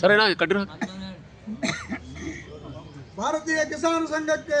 ಸರಿನಾ ಕಟ್ಟಿರ ಭಾರತೀಯ ಕಿಸಾನ್ ಸಂಘಕ್ಕೆ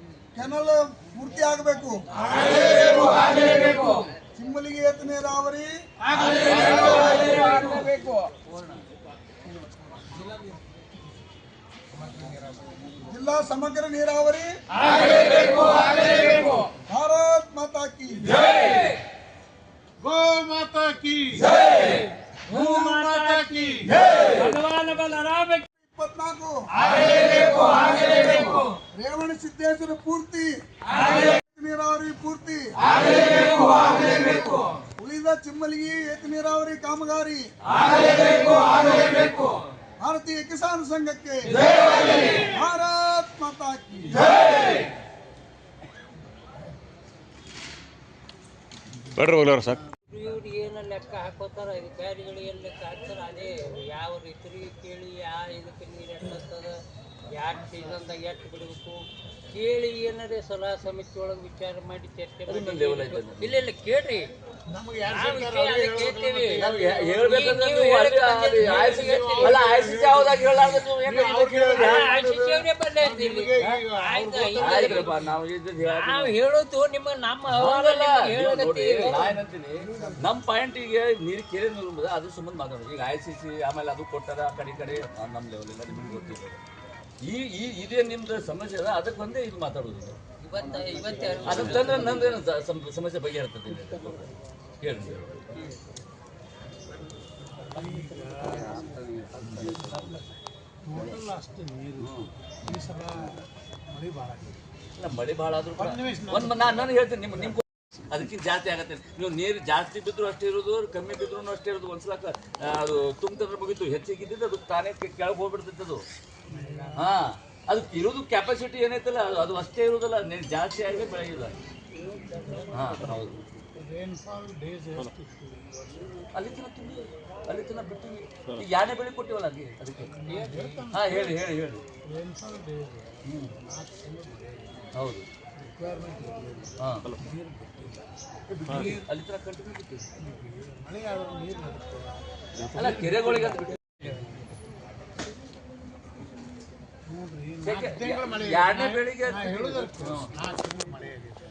ಕೆನಲ್ ಪೂರ್ತಿ ಆಗಬೇಕು. ಸಿಂಬಲಿಗೆ ಎತ್ತ ನೀರಾವರಿ ಜಿಲ್ಲಾ ಸಮಗ್ರ ನೀರಾವರಿ. ಭಾರತ್ ಮಾತಾ ಕಿ ಗೋ ಮಾತಾ ಕಿ ಗೋ ಮಾತಾ ಕಿ ಭಗವಾನ್ ಬಲರಾಮ ಇಪ್ಪತ್ನಾಲ್ಕು. ರೇವಣ ಸಿದ್ದೇಶ್ವರ ಪೂರ್ತಿ. ನೀರಾವರಿ ಪೂರ್ತಿ. ಉಳಿದ ಚಿಮ್ಮಲಿಗಿ ಏತ ನೀರಾವರಿ ಕಾಮಗಾರಿ. ಭಾರತೀಯ ಕಿಸಾನ್ ಸಂಘಕ್ಕೆ. ಭಾರತ್ ಮಾತಾ ಹೋಗ್ಲವ್ರ ಇವ್ರು ಏನು ಲೆಕ್ಕ ಹಾಕೋತಾರ ಅಧಿಕಾರಿಗಳು ಏನು ಲೆಕ್ಕ ಹಾಕ್ತಾರ ಅದೇ ಯಾವ ರೈತರಿಗೆ ಕೇಳಿ ಯಾವ ಇದಕ್ಕೆ ನೀರು ಎಷ್ಟದ ಯಾವ ಸೀಸನ್ದಾಗ ಎಷ್ಟು ಬಿಡಬೇಕು ಕೇಳಿ ಏನಾದ್ರೆ ಸಲಹಾ ಸಮಿತಿ ಒಳಗೆ ವಿಚಾರ ಮಾಡಿ ಚರ್ಚೆ ಮಾಡಿ ಇಲ್ಲ ಇಲ್ಲ ಕೇಳ್ರಿ ನಾವು ಹೇಳೋದು ನಾವು ಹೇಳೋದು ನಿಮ್ಮ ನಮ್ಮ ನಮ್ಮ ಪಾಯಿಂಟಿಗೆ ನೀರು ಕೇಳಿ ಅದು ಸಂಬಂಧ ಮಾತಾಡೋದು ಈಗ ಐ ಸಿ ಸಿ ಆಮೇಲೆ ಅದು ಕೊಟ್ಟದ ಆ ಕಡೆ ಕಡೆ ನಮ್ ನಮ್ಮ ಲೆವೆಲ್ ಎಲ್ಲ ನಿಮ್ಗೆ ಗೊತ್ತಿದೆ ಈ ಈ ಇದೇ ನಿಮ್ದು ಸಮಸ್ಯೆ ಅದ ಅದಕ್ಕೆ ಬಂದೇ ಇದು ಮಾತಾಡೋದು ಅದಕ್ಕೆ ತಂದ್ರೆ ನಂದೇನು ಸಮಸ್ಯೆ ಬಗ್ಗೆ ಇರ್ತದೆ ಹೇಳಿ ನೀವು. ಟೋಟಲ್ ಅಷ್ಟು ನೀರು ಈ ಸಲ ಮಳೆ ಭಾಳ ಇಲ್ಲ, ಮಳೆ ಭಾಳ ಆದ್ರೂ ಒಂದ್ ಒಂದ್ ನಾನು ನಾನು ಹೇಳ್ತೀನಿ ನಿಮ್ಮ ನಿಮ್ಮ ಅದಕ್ಕಿಂತ ಜಾಸ್ತಿ ಆಗತ್ತೆ ನೀವು ನೀರು ಜಾಸ್ತಿ ಬಿದ್ದರೂ ಅಷ್ಟೇ ಇರೋದು ಕಮ್ಮಿ ಬಿದ್ರೂ ಅಷ್ಟೇ ಇರೋದು. ಒಂದ್ಸಲ ಅದು ತುಂಬ್ತಂದ್ರೆ ಮುಗಿತು. ಹೆಚ್ಚಿಗೆ ಇದ್ದಿದ್ದು ಅದು ತಾನೇ ಕೆಳಗೆ ಹೋಗ್ಬಿಡ್ತೈತೆ ಅದು. ಹಾ, ಅದು ಇರೋದು ಕೆಪಾಸಿಟಿ ಏನೈತಲ್ಲ, ಅದು ಅದು ಅಷ್ಟೇ ಇರೋದಲ್ಲ ನೀರು ಜಾಸ್ತಿ ಆಗಿ ಬೆಳೆಯಿಲ್ಲ ಹಾ, ಹೌದು? ಅಲ್ಲಿ ತಿನ್ನ ತುಂಬಿ ಅಲ್ಲಿ ತನಕ ಬಿಟ್ಟಿವಿ ಈಗ ಯಾನೇ ಬೆಳೆ ಕೊಟ್ಟಿವಲ್ಲ ಅಲ್ಲಿ, ಅದಕ್ಕೆ? ಹಾ, ಹೇಳಿ ಹೇಳಿ ಹೇಳಿ. ಮಳೆ ಹೌದು. ಹಾಂ. ಅಲ್ಲಿ ತನಕ ಕಂಟಿನ್ಯೂ ಬಿಟ್ಟಿವಿ ಅಲ್ಲ, ಕೆರೆಗಳಿಗೆ ಅಂತ ಬಿಟ್ಟಿವಿ ನೋಡ್ರಿ ಯಾಕೆ? ನಾಲ್ಕು ತಿಂಗಳ ಮಳೆ ಎರಡನೇ ಬೆಳಿಗ್ಗೆ ಮಳೆ ಆಗಿದೆ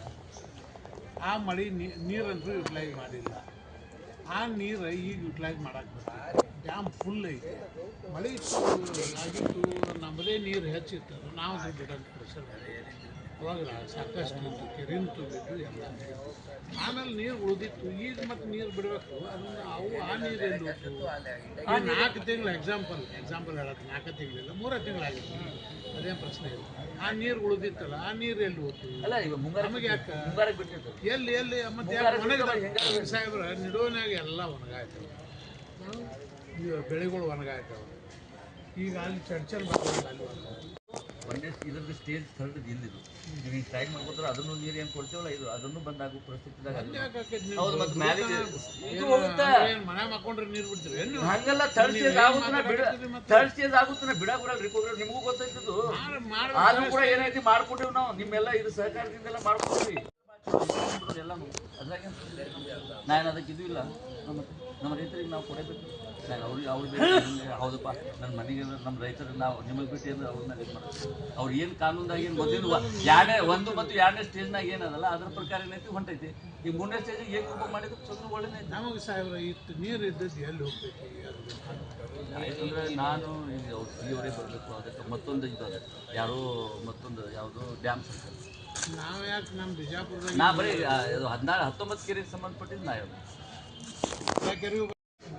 ಆ ಮಳೆ ನೀರಂತೂ ಯುಟಿಲೈಸ್ ಮಾಡಿಲ್ಲ. ಆ ನೀರು ಈಗ ಯುಟಿಲೈಸ್ ಮಾಡಕ್ಕೆ ಡ್ಯಾಮ್ ಫುಲ್ ಐತೆ. ಮಳೆ ಆಗಿತ್ತು ನಮ್ಮದೇ ನೀರು ಹೆಚ್ಚಿತ್ತು. ನಾವು ಬಿಡೋದು ಪ್ರೆಷರ್ ಅವಾಗ ಸಾಕಷ್ಟು ಕೆರೆ ತುಂಬಿದ್ದು ಎಲ್ಲ. ಆಮೇಲೆ ನೀರು ಉಳಿದಿತ್ತು. ಈಗ ಮತ್ತೆ ನೀರು ಬಿಡಬೇಕು. ಅದನ್ನು ಅವು ಆ ನೀರು ಎಲ್ಲಿ ಹೋಗ್ತು ಈ ನಾಲ್ಕು ತಿಂಗಳು ಎಕ್ಸಾಂಪಲ್ ಎಕ್ಸಾಂಪಲ್ ಹೇಳತ್ತೆ ನಾಲ್ಕು ತಿಂಗಳಿಲ್ಲ ಮೂರೇ ತಿಂಗಳಾಗಿತ್ತು ಅದೇನು ಪ್ರಶ್ನೆ ಇಲ್ಲ. ಆ ನೀರು ಉಳಿದಿತ್ತಲ್ಲ ಆ ನೀರು ಎಲ್ಲಿ ಹೋಗ್ತು ನಮಗೆ ಯಾಕೆ? ಎಲ್ಲಿ ಎಲ್ಲಿ? ಮತ್ತೆ ಒಣಗಿದ? ಸಾಹೇಬ್ರ ನಿಡುವನಾಗ ಎಲ್ಲ ಒಣಗಾಯ್ತವ. ಬೆಳೆಗಳು ಒಣಗಾಯ್ತವ. ಈಗ ಅಲ್ಲಿ ಚಡ್ಚಲ್ ಮಾಡ್ತಾರೆ ಅಲ್ಲಿ ಒಂದೇ ಇದ್ರದ್ದು ಸ್ಟೇಜ್ ಥರ್ಡ್ ಇಲ್ಲಿದು. ನೀವು ಈಗ ಟ್ರೈ ಮಾಡ್ಕೊತಾರೆ ಅದನ್ನು ನೀರು ಏನು ಕೊಡ್ತೀವಲ್ಲ ಇದು ಅದನ್ನು ಬಂದಾಗ ಪರಿಸ್ಥಿತಿದಾಗ. ಹೌದು ಮತ್ತೆ ಮ್ಯಾಲೆ ಇದು ಹೋಗುತ್ತಾ. ಮನೆ ಮಾಡ್ಕೊಂಡ್ರೆ ನೀರು ಬಿಡ್ತೀವಿ? ನೀವು? ಹಂಗಲ್ಲ ಥರ್ಡ್ ಸ್ಟೇಜ್ ಆಗುತ್ತನ ಬಿಡ ಥರ್ಡ್ ಸ್ಟೇಜ್ ಆಗುತ್ತಾನ ಬಿಡಕ್ ಬರಲ್ಲ ರಿಕವರಿ ನಿಮಗೂ ಗೊತ್ತೈತದು ಮಾಡ್- ಆದ್ರೂ ಕೂಡ ಏನೈತಿ ಮಾಡ್ಕೊಟ್ಟಿವಿ ನಾವು. ನಿಮ್ಮೆಲ್ಲ ಇದು ಸಹಕಾರದಿಂದೆಲ್ಲ ಮಾಡ್ಕೊಡ್ತೀವಿ ಎಲ್ಲಾನು ಅದ್ರಾಗ ನಾನು ಅದಕ್ಕೆ ಇದು ಇಲ್ಲ. ನಮ್ಮ ನಮ್ಮ ರೈತರಿಗೆ ನಾವು ಕೊಡಬೇಕು. ನಾನು ಅವ್ರಿಗೆ ಅವ್ರಿಗೆ ಹೌದಪ್ಪ. ನನ್ನ ಮನೆಗೆ ನಮ್ಮ ರೈತರು ನಾವು ನಿಮಗೆ ಬಿಟ್ಟು ಏನು ಅವ್ರನ್ನ ಇದು ಮಾಡ್ತೀವಿ ಅವ್ರು ಏನು ಕಾನೂನ್ದಾಗ ಏನು ಗೊತ್ತಿಲ್ವ ಎರಡನೇ ಒಂದು ಮತ್ತು ಎರಡನೇ ಸ್ಟೇಜ್ನಾಗ ಏನದಲ್ಲ ಅದ್ರ ಪ್ರಕಾರ ಏನೈತಿ ಹೊಂಟೈತಿ. ಈ ಮೂರನೇ ಸ್ಟೇಜ್ ಏನು ಉಪ ಮಾಡಿದ್ರು ಚಂದ್ರ ಒಳ್ಳೆ ನಮಗೆ ಸಾಹೇಬ್ರ ಇಷ್ಟು ನೀರು ಇದ್ದದ್ದು ಎಲ್ಲಿ ಹೋಗ್ಬೇಕು ಅದು ನಾನು ಈಗ ಅವ್ರು ಸಿ ಅವರೇ ಬರಬೇಕು ಅದಕ್ಕೆ ಮತ್ತೊಂದು ಇದು ಅದ. ಯಾರೋ ಮತ್ತೊಂದು ಯಾವುದು ಡ್ಯಾಮ್ ಸರ್ಕಲ್. ನಾವು ಯಾಕೆ ನಮ್ಮ ಬಿಜಾಪುರದಾಗ ನಾ ಬರೀ ಹದಿನಾರು ಹತ್ತೊಂಬತ್ತು ಕೆರೆಗೆ ಸಂಬಂಧಪಟ್ಟಿದ್ದು ನಾ ಹೇಳೋದು.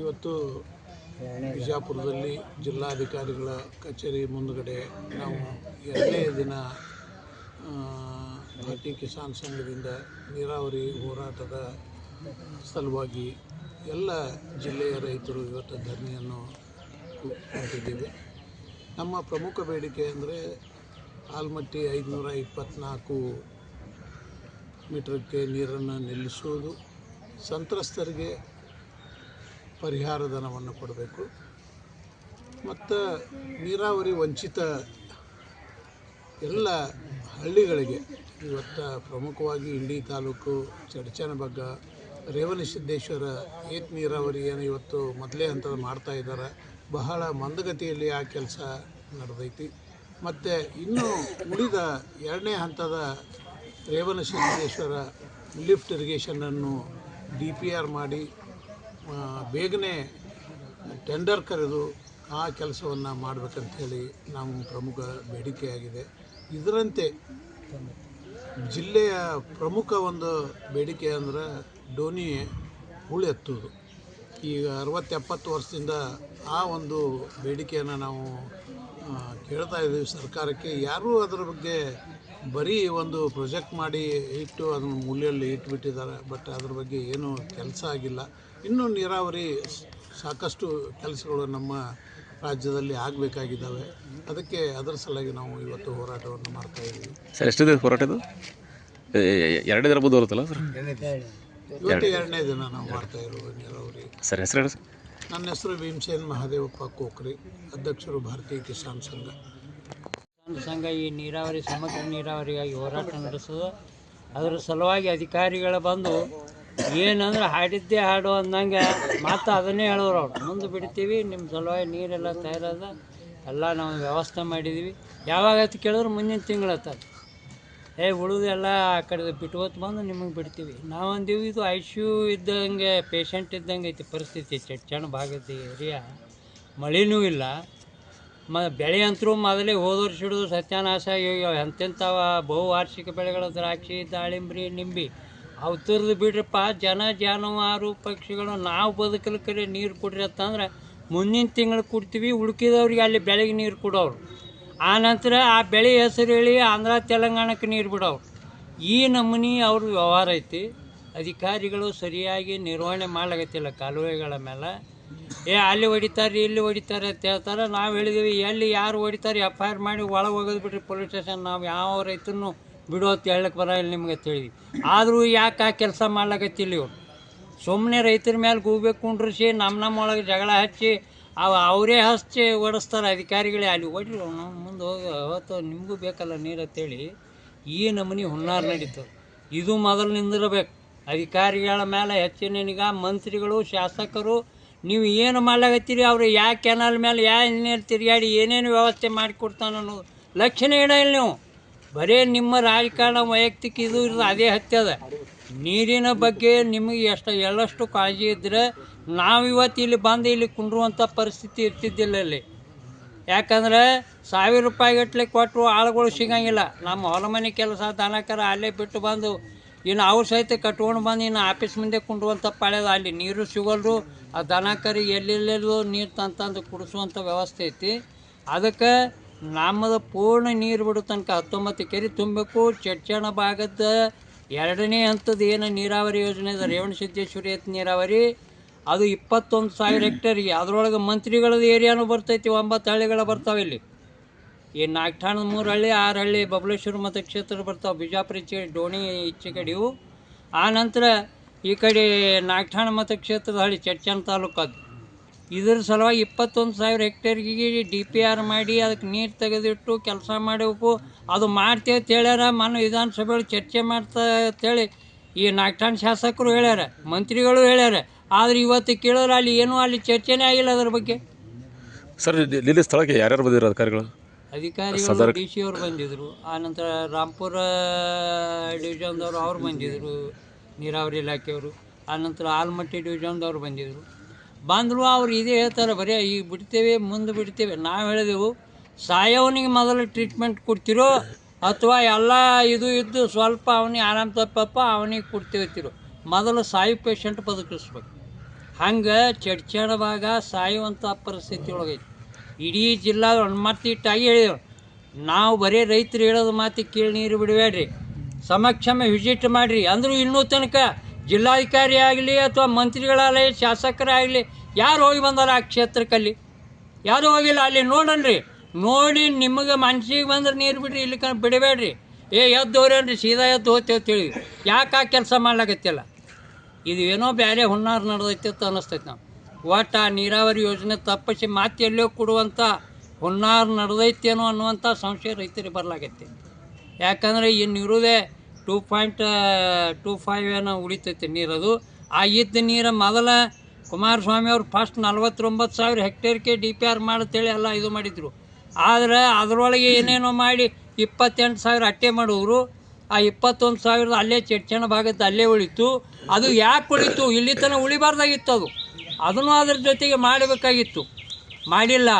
ಇವತ್ತು ಬಿಜಾಪುರದಲ್ಲಿ ಜಿಲ್ಲಾಧಿಕಾರಿಗಳ ಕಚೇರಿ ಮುಂದುಗಡೆ ನಾವು ಎರಡನೇ ದಿನ ಭಾರತಿ ಕಿಸಾನ್ ಸಂಘದಿಂದ ನೀರಾವರಿ ಹೋರಾಟದ ಸಲುವಾಗಿ ಎಲ್ಲ ಜಿಲ್ಲೆಯ ರೈತರು ಇವತ್ತು ಧರಣಿಯನ್ನು ಹೊಂದಿದ್ದೀವಿ ನಮ್ಮ ಪ್ರಮುಖ ಬೇಡಿಕೆ ಅಂದರೆ ಆಲ್ಮಟ್ಟಿ ಐದುನೂರ ಇಪ್ಪತ್ತ್ನಾಲ್ಕು ಮೀಟ್ರಕ್ಕೆ ನೀರನ್ನು ನಿಲ್ಲಿಸುವುದು ಸಂತ್ರಸ್ತರಿಗೆ ಪರಿಹಾರ ಧನವನ್ನು ಕೊಡಬೇಕು. ಮತ್ತು ನೀರಾವರಿ ವಂಚಿತ ಎಲ್ಲ ಹಳ್ಳಿಗಳಿಗೆ ಇವತ್ತು ಪ್ರಮುಖವಾಗಿ ಇಂಡಿ ತಾಲೂಕು ಚಡಚನಬಗ್ಗ ರೇವಣಸಿದ್ದೇಶ್ವರ ಏತ್ ನೀರಾವರಿ ಏನು ಇವತ್ತು ಮೊದಲೇ ಹಂತದ ಮಾಡ್ತಾ ಇದ್ದಾರೆ. ಬಹಳ ಮಂದಗತಿಯಲ್ಲಿ ಆ ಕೆಲಸ ನಡೆದೈತಿ. ಮತ್ತು ಇನ್ನೂ ಉಳಿದ ಎರಡನೇ ಹಂತದ ರೇವಣಸಿದ್ದೇಶ್ವರ ಲಿಫ್ಟ್ ಇರಿಗೇಷನನ್ನು ಡಿ ಪಿ ಆರ್ ಮಾಡಿ ಬೇಗನೆ ಟೆಂಡರ್ ಕರೆದು ಆ ಕೆಲಸವನ್ನು ಮಾಡಬೇಕಂಥೇಳಿ ನಾವು ಪ್ರಮುಖ ಬೇಡಿಕೆಯಾಗಿದೆ. ಇದರಂತೆ ಜಿಲ್ಲೆಯ ಪ್ರಮುಖ ಒಂದು ಬೇಡಿಕೆ ಅಂದ್ರೆ ಡೋನಿ ಹೂಳೆತ್ತುವುದು ಈಗ ಅರವತ್ತೆಪ್ಪತ್ತು ವರ್ಷದಿಂದ ಆ ಒಂದು ಬೇಡಿಕೆಯನ್ನು ನಾವು ಕೇಳ್ತಾ ಇದ್ದೀವಿ ಸರ್ಕಾರಕ್ಕೆ. ಯಾರೂ ಅದರ ಬಗ್ಗೆ ಬರೀ ಒಂದು ಪ್ರೊಜೆಕ್ಟ್ ಮಾಡಿ ಇಟ್ಟು ಅದನ್ನು ಮೂಲೆಯಲ್ಲಿ ಇಟ್ಬಿಟ್ಟಿದ್ದಾರೆ. ಬಟ್ ಅದ್ರ ಬಗ್ಗೆ ಏನೂ ಕೆಲಸ ಆಗಿಲ್ಲ. ಇನ್ನೂ ನೀರಾವರಿ ಸಾಕಷ್ಟು ಕೆಲಸಗಳು ನಮ್ಮ ರಾಜ್ಯದಲ್ಲಿ ಆಗಬೇಕಾಗಿದ್ದಾವೆ. ಅದಕ್ಕೆ ಅದರ ಸಲುವಾಗಿ ನಾವು ಇವತ್ತು ಹೋರಾಟವನ್ನು ಮಾಡ್ತಾ ಇದ್ದೀವಿ. ಸರ್ ಎಷ್ಟಿದೆ ಹೋರಾಟ ಇದು? ಎರಡೇ ದಿನ ಬರುತ್ತಲ್ಲ ಸರ್? ಇವತ್ತು ಎರಡನೇ ದಿನ ನಾವು ಮಾಡ್ತಾ ಇರೋದು ನೀರಾವರಿ. ಸರ್ ಹೆಸರು ನನ್ನ ಹೆಸರು ಭೀಮಸೇನ್ ಮಹಾದೇವಪ್ಪ ಕೋಕ್ರಿ ಅಧ್ಯಕ್ಷರು ಭಾರತೀಯ ಕಿಸಾನ್ ಸಂಘ. ಸಂಘ ಈ ನೀರಾವರಿ, ಸಮಗ್ರ ನೀರಾವರಿಗಾಗಿ ಹೋರಾಟ ನಡೆಸೋದು ಅದರ ಸಲುವಾಗಿ ಅಧಿಕಾರಿಗಳು ಬಂದು ಏನಂದ್ರೆ ಹಾಡಿದ್ದೇ ಹಾಡು ಅಂದಂಗೆ ಮಾತು ಅದನ್ನೇ ಹೇಳೋರು ಅವ್ರು. ಮುಂದೆ ಬಿಡ್ತೀವಿ, ನಿಮ್ಮ ಸಲುವಾಗಿ ನೀರೆಲ್ಲ ತಯಾರದ ಎಲ್ಲ ನಾವು ವ್ಯವಸ್ಥೆ ಮಾಡಿದ್ದೀವಿ. ಅಂತ ಕೇಳಿದ್ರೆ ಮುಂದಿನ ತಿಂಗಳು ಏ ಉಳಿದೆಲ್ಲ ಆ ಕಡೆ ಬಿಟ್ಕೋತ ಬಂದು ನಿಮಗೆ ಬಿಡ್ತೀವಿ. ನಾವು ಅಂದೀವಿ, ಇದು ಐ ಸಿ ಯು ಇದ್ದಂಗೆ ಪೇಷಂಟ್ ಇದ್ದಂಗೆ ಐತಿ ಪರಿಸ್ಥಿತಿ. ಚಟ್ಟಣ ಭಾಗದ ಏರಿಯಾ ಮಳೆನೂ ಇಲ್ಲ. ಮ ಬೆಳೆ ಅಂತರೂ ಮೊದಲೇ ಹೋದ ವರ್ಷ ಹಿಡಿದು ಸತ್ಯಾನಾಶ ಎಂತೆಂಥವ ಬಹುವಾರ್ಷಿಕ ಬೆಳೆಗಳು, ದ್ರಾಕ್ಷಿ, ದಾಳಿಂಬ್ರಿ, ನಿಂಬಿ. ಅವು ತುರಿದು ಬಿಡ್ರಪ್ಪ, ಜನ ಜಾನುವಾರು ಪಕ್ಷಿಗಳು ನಾವು ಬದುಕಲಿಕ್ಕರೆ ನೀರು ಕೊಡ್ರಿ ಅಂತಂದ್ರೆ ಮುಂದಿನ ತಿಂಗಳು ಕೊಡ್ತೀವಿ ಉಳ್ಕಿದವ್ರಿಗೆ ಅಲ್ಲಿ ಬೆಳೆಗೆ ನೀರು ಕೊಡೋರು. ಆ ನಂತರ ಆ ಬೆಳೆ ಹೆಸರು ಹೇಳಿ ಆಂಧ್ರ ತೆಲಂಗಾಣಕ್ಕೆ ನೀರು ಬಿಡೋರು. ಈ ನಮೂನಿ ಅವ್ರ ವ್ಯವಹಾರ ಐತಿ. ಅಧಿಕಾರಿಗಳು ಸರಿಯಾಗಿ ನಿರ್ವಹಣೆ ಮಾಡ್ಲಾಗತ್ತಿಲ್ಲ ಕಾಲುವೆಗಳ ಮೇಲೆ ಏ, ಅಲ್ಲಿ ಹೊಡಿತಾರೆ ಇಲ್ಲಿ ಹೊಡಿತಾರೆ ಅಂತ ಹೇಳ್ತಾರೆ. ನಾವು ಹೇಳಿದೀವಿ, ಎಲ್ಲಿ ಯಾರು ಹೊಡಿತಾರೆ ಎಫ್ ಐ ಆರ್ ಮಾಡಿ ಒಳಗೆ ಹೋಗೋದು ಪೊಲೀಸ್ ಸ್ಟೇಷನ್ ನಾವು ಯಾವ ರೈತನು ಬಿಡೋ ಅಂತ ಹೇಳಕ್ಕೆ ಬರೋಲ್ಲ ನಿಮ್ಗೆ ಅಂತ ಹೇಳಿದ್ವಿ. ಆದರೂ ಯಾಕೆ ಆ ಕೆಲಸ ಮಾಡ್ಲಾಕತ್ತಿಲ್ಲ ಇವ್ರು? ಸುಮ್ಮನೆ ರೈತರ ಮೇಲೆ ಗೂಬೆ ಕುಂಡ್ರಿಸಿ ನಮ್ಮ ನಮ್ಮ ಒಳಗೆ ಜಗಳ ಹಚ್ಚಿ, ಅವು ಅವರೇ ಹಚ್ಚಿ ಓಡಿಸ್ತಾರೆ ಅಧಿಕಾರಿಗಳೇ. ಅಲ್ಲಿ ಓಡಿ ನಾವು ಮುಂದೆ ಹೋಗಿ, ಅವತ್ತು ನಿಮಗೂ ಬೇಕಲ್ಲ ನೀರು ಅಂತೇಳಿ ಈ ನಮೂನಿ ಹುನ್ನಾರ ನಡೀತು. ಇದು ಮೊದಲು ನಿಂದಿರಬೇಕು ಅಧಿಕಾರಿಗಳ ಮೇಲೆ ಹೆಚ್ಚಿನ ನಿಗಾ, ಮಂತ್ರಿಗಳು, ಶಾಸಕರು ನೀವು ಏನು ಮಾಡ್ಲಾಗತ್ತೀರಿ ಅವರು ಯಾ ಕೆನಲ್ ಮೇಲೆ ಯಾ ನೀರು ತಿರುಗಾಡಿ ಏನೇನು ವ್ಯವಸ್ಥೆ ಮಾಡಿಕೊಡ್ತಾನೆ ಅನ್ನೋದು ಲಕ್ಷಣ ಇಡಲ್ಲ ನೀವು. ಬರೀ ನಿಮ್ಮ ರಾಜಕಾರಣ ವೈಯಕ್ತಿಕ ಇದು ಇರೋದು ಅದೇ ಹತ್ಯದ ನೀರಿನ ಬಗ್ಗೆ ನಿಮಗೆ ಎಷ್ಟು ಎಳ್ಳಷ್ಟು ಕಾಳಜಿ ಇದ್ದರೆ ನಾವು ಇವತ್ತು ಇಲ್ಲಿ ಬಂದು ಇಲ್ಲಿ ಕುಂಡ್ರುವಂಥ ಪರಿಸ್ಥಿತಿ ಇರ್ತಿದ್ದಿಲ್ಲ ಇಲ್ಲಿ ಯಾಕಂದ್ರೆ ಸಾವಿರ ರೂಪಾಯಿ ಗಟ್ಟಲೆ ಕೊಟ್ಟರು ಆಳುಗಳು ಸಿಗಂಗಿಲ್ಲ. ನಮ್ಮ ಹೊಲ ಮನೆ ಕೆಲಸ ದನಕರ ಅಲ್ಲೇ ಬಿಟ್ಟು ಬಂದು ಇನ್ನು ಅವ್ರ ಸಹಿತ ಕಟ್ಕೊಂಡು ಬಂದು ಇನ್ನು ಆಫೀಸ್ ಮುಂದೆ ಕುಂಡುವಂಥ ಪಾಳ್ಯದ ಅಲ್ಲಿ ನೀರು ಸಿಗಲ್ರು, ಆ ದನ ಕರಿ ಎಲ್ಲೆಲ್ಲೆಲ್ಲೋ ನೀರು ತಂತಂದು ಕುಡಿಸುವಂಥ ವ್ಯವಸ್ಥೆ ಐತಿ. ಅದಕ್ಕೆ ನಮ್ಮದು ಪೂರ್ಣ ನೀರು ಬಿಡೋ ತನಕ ಹತ್ತೊಂಬತ್ತು ಕೆರೆ ತುಂಬಬೇಕು. ಚಚ್ಚಣ ಭಾಗದ ಎರಡನೇ ಹಂತದ ಏನು ನೀರಾವರಿ ಯೋಜನೆ ಇದೆ, ರೇವಣ ಸಿದ್ದೇಶ್ವರಿ ಎತ್ ನೀರಾವರಿ. ಅದು ಇಪ್ಪತ್ತೊಂದು ಸಾವಿರ ಹೆಕ್ಟೇರಿಗೆ ಅದರೊಳಗೆ ಮಂತ್ರಿಗಳದ್ದು ಏರಿಯಾನು ಬರ್ತೈತಿ, ಒಂಬತ್ತು ಹಳ್ಳಿಗಳ ಬರ್ತಾವೆ ಇಲ್ಲಿ. ಈ ನಾಗಠಾಣದ ಮೂರು ಹಳ್ಳಿ ಆರು ಹಳ್ಳಿ ಬಬಲೇಶ್ವರ ಮತಕ್ಷೇತ್ರ ಬರ್ತಾವೆ. ಬಿಜಾಪುರ ಈಚೆ ಡೋಣಿ ಈಚೆ ಕಡೆವು ಆ ನಂತರ ಈ ಕಡೆ ನಾಗ್ಠಾಣ ಮತಕ್ಷೇತ್ರದ ಹಳ್ಳಿ ಚಡ್ಚನ ತಾಲೂಕದ್ದು ಇದ್ರ ಸಲುವಾಗಿ ಇಪ್ಪತ್ತೊಂದು ಸಾವಿರ ಹೆಕ್ಟೇರ್ಗೆ ಡಿ ಪಿ ಆರ್ ಮಾಡಿ ಅದಕ್ಕೆ ನೀರು ತೆಗೆದಿಟ್ಟು ಕೆಲಸ ಮಾಡಬೇಕು. ಅದು ಮಾಡ್ತೇವೆ ಅಂತ ಹೇಳ್ಯಾರ. ಮೊನ್ನೆ ವಿಧಾನಸಭೆಯಲ್ಲಿ ಚರ್ಚೆ ಮಾಡ್ತಾ ಅಂತೇಳಿ ಈ ನಾಗಠಾಣ ಶಾಸಕರು ಹೇಳ್ಯಾರ, ಮಂತ್ರಿಗಳು ಹೇಳ್ಯಾರ. ಆದರೆ ಇವತ್ತು ಕೇಳಿದ್ರೆ ಅಲ್ಲಿ ಏನೂ ಅಲ್ಲಿ ಚರ್ಚೆನೇ ಆಗಿಲ್ಲ ಅದ್ರ ಬಗ್ಗೆ. ಸರ್, ಇಲ್ಲಿ ಸ್ಥಳಕ್ಕೆ ಯಾರ್ಯಾರು ಬಂದಿರೋ ಅಧಿಕಾರಿಗಳು? ಅಧಿಕಾರಿಗಳು ಡಿ ಸಿ ಅವರು ಬಂದಿದ್ದರು ಆನಂತರ ರಾಂಪುರ ಡಿವಿಷನ್ದವರು ಅವ್ರು ಬಂದಿದ್ದರು ನೀರಾವರಿ ಇಲಾಖೆಯವರು. ಆನಂತರ ಆಲ್ಮಟ್ಟಿ ಡಿವಿಷನ್ದವ್ರು ಬಂದಿದ್ದರು ಬಂದರು ಅವ್ರು ಇದೇ ಹೇಳ್ತಾರೆ ಬರೀ ಈಗ ಬಿಡ್ತೇವೆ ಮುಂದೆ ಬಿಡ್ತೇವೆ. ನಾವು ಹೇಳಿದೆವು ಸಾಯವನಿಗೆ ಮೊದಲು ಟ್ರೀಟ್ಮೆಂಟ್ ಕೊಡ್ತಿರೋ ಅಥವಾ ಎಲ್ಲ ಇದು ಇದ್ದು ಸ್ವಲ್ಪ ಅವನಿಗೆ ಆರಾಮ ತಪ್ಪಪ್ಪ ಅವನಿಗೆ ಕೊಡ್ತೇವೆ ತಿರು ಮೊದಲು ಸಾಯಿ ಪೇಷಂಟ್ ಬದುಕಿಸ್ಬೇಕು. ಹಂಗೆ ಚಡ್ಚಡವಾಗ ಭಾಗ ಸಾಯುವಂಥ ಪರಿಸ್ಥಿತಿ ಒಳಗೈತಿ. ಇಡೀ ಜಿಲ್ಲಾ ಮತ್ತಿಟ್ಟಾಗಿ ಹೇಳಿದ್ರು, ನಾವು ಬರೀ ರೈತರು ಹೇಳೋದು ಮಾತು ಕೇಳಿ ನೀರು ಬಿಡಬೇಡ್ರಿ. ಸಮಕ್ಷಮ ವಿಸಿಟ್ ಮಾಡಿರಿ. ಅಂದರೂ ಇನ್ನೂ ತನಕ ಜಿಲ್ಲಾಧಿಕಾರಿ ಆಗಲಿ ಅಥವಾ ಮಂತ್ರಿಗಳಾಗಲಿ, ಶಾಸಕರಾಗಲಿ, ಯಾರು ಹೋಗಿ ಬಂದಾರ ಆ ಕ್ಷೇತ್ರಕ್ಕಲ್ಲಿ? ಯಾರು ಹೋಗಿಲ್ಲ ಅಲ್ಲಿ? ನೋಡನ್ರಿ. ನೋಡಿ ನಿಮಗೆ ಮನ್ಸಿಗೆ ಬಂದ್ರೆ ನೀರು ಬಿಡ್ರಿ, ಇಲ್ಲಿ ಕಣ ಬಿಡಬೇಡ್ರಿ. ಏ, ಎದ್ದು ಹೋರೇನ್ರಿ ಸೀದಾ ಎದ್ದು ಹೋಗ್ತೇವೆ ತಿಳಿ ಯಾಕೆ ಆ ಕೆಲಸ ಮಾಡ್ಲಾಕತ್ತಿಲ್ಲ? ಇದು ಏನೋ ಬೇರೆ ಹುನ್ನಾರ ನಡೆದೈತೆ ಅಂತ ಅನ್ನಿಸ್ತೈತೆ ನಾವು ಒಟ್ಟು ಆ ನೀರಾವರಿ ಯೋಜನೆ ತಪ್ಪಿಸಿ ಮತ್ತೆ ಎಲ್ಲೋ ಕೊಡುವಂಥ ಹುನ್ನಾರು ನಡೆದೈತೇನೋ ಅನ್ನುವಂಥ ಸಂಶಯ ರೈತರಿಗೆ ಬರಲಾಗೈತಿ. ಯಾಕಂದರೆ ಇನ್ನು ಇರೋದೇ ಟೂ ಪಾಯಿಂಟ್ ಟೂ ಫೈವ್ ಏನೋ ಉಳಿತೈತೆ ನೀರದು. ಆ ಇದ್ದ ನೀರು ಮೊದಲ ಕುಮಾರಸ್ವಾಮಿ ಅವರು ಫಸ್ಟ್ ನಲ್ವತ್ತೊಂಬತ್ತು ಸಾವಿರ ಹೆಕ್ಟೇರ್ಗೆ ಡಿ ಪಿ ಆರ್ ಮಾಡ್ತೇಳಿ ಎಲ್ಲ ಇದು ಮಾಡಿದರು. ಆದರೆ ಅದರೊಳಗೆ ಏನೇನೋ ಮಾಡಿ ಇಪ್ಪತ್ತೆಂಟು ಸಾವಿರ ಅಟ್ಟೆ ಮಾಡಿದ್ರು. ಆ ಇಪ್ಪತ್ತೊಂದು ಸಾವಿರದ ಅಲ್ಲೇ ಚಟ್ಚಣ ಭಾಗದ ಅಲ್ಲೇ ಉಳಿತು. ಅದು ಯಾಕೆ ಉಳಿತು? ಇಲ್ಲಿ ತನಕ ಉಳಿಬಾರ್ದಾಗಿತ್ತು ಅದು. ಅದನ್ನು ಅದ್ರ ಜೊತೆಗೆ ಮಾಡಬೇಕಾಗಿತ್ತು. ಮಾಡಿಲ್ಲ.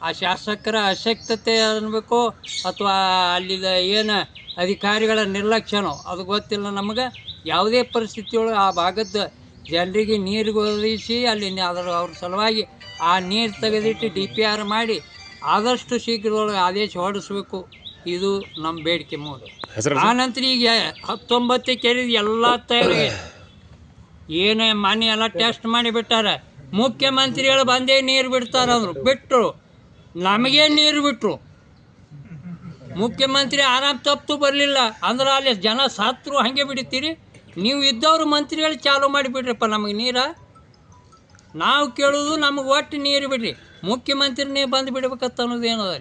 ಆ ಶಾಸಕರ ಅಶಕ್ತತೆ ಅನ್ಬೇಕು ಅಥವಾ ಅಲ್ಲಿದ ಏನು ಅಧಿಕಾರಿಗಳ ನಿರ್ಲಕ್ಷ್ಯನೋ ಅದು ಗೊತ್ತಿಲ್ಲ ನಮಗೆ. ಯಾವುದೇ ಪರಿಸ್ಥಿತಿಯೊಳಗೆ ಆ ಭಾಗದ ಜನರಿಗೆ ನೀರು ಒದಗಿಸಿ ಅಲ್ಲಿ ಅದರ ಅವ್ರ ಸಲುವಾಗಿ ಆ ನೀರು ತೆಗೆದಿಟ್ಟು ಡಿ ಪಿ ಆರ್ ಮಾಡಿ ಆದಷ್ಟು ಶೀಘ್ರದೊಳಗೆ ಆದೇಶ ಹೊರಡಿಸ್ಬೇಕು. ಇದು ನಮ್ಮ ಬೇಡಿಕೆ ಮೂರು ಆನಂತರ ಆ ನಂತರ ಈಗ ಹತ್ತೊಂಬತ್ತು ಕೇಳಿದ ಎಲ್ಲ ತಯಾರಿಗೆ ಏನು ಮನೆ ಎಲ್ಲ ಟೆಸ್ಟ್ ಮಾಡಿ ಬಿಟ್ಟಾರ, ಮುಖ್ಯಮಂತ್ರಿಗಳು ಬಂದೇ ನೀರು ಬಿಡ್ತಾರ ಅಂದ್ರು ಬಿಟ್ಟರು ನಮಗೆ ನೀರು ಬಿಟ್ಟರು ಮುಖ್ಯಮಂತ್ರಿ ಆರಾಮ್ ತಪ್ಪು ಬರಲಿಲ್ಲ. ಅಂದ್ರೆ ಅಲ್ಲಿ ಜನ ಸತ್ರು ಹಾಗೆ ಬಿಡ್ತೀರಿ? ನೀವು ಇದ್ದವರು ಮಂತ್ರಿಗಳು ಚಾಲು ಮಾಡಿಬಿಡ್ರಪ್ಪ ನಮಗೆ ನೀರ. ನಾವು ಕೇಳೋದು ನಮಗೆ ಒಟ್ಟು ನೀರು ಬಿಡ್ರಿ. ಮುಖ್ಯಮಂತ್ರಿನೇ ಬಂದು ಬಿಡ್ಬೇಕತ್ತ ಅನ್ನೋದು ಏನದ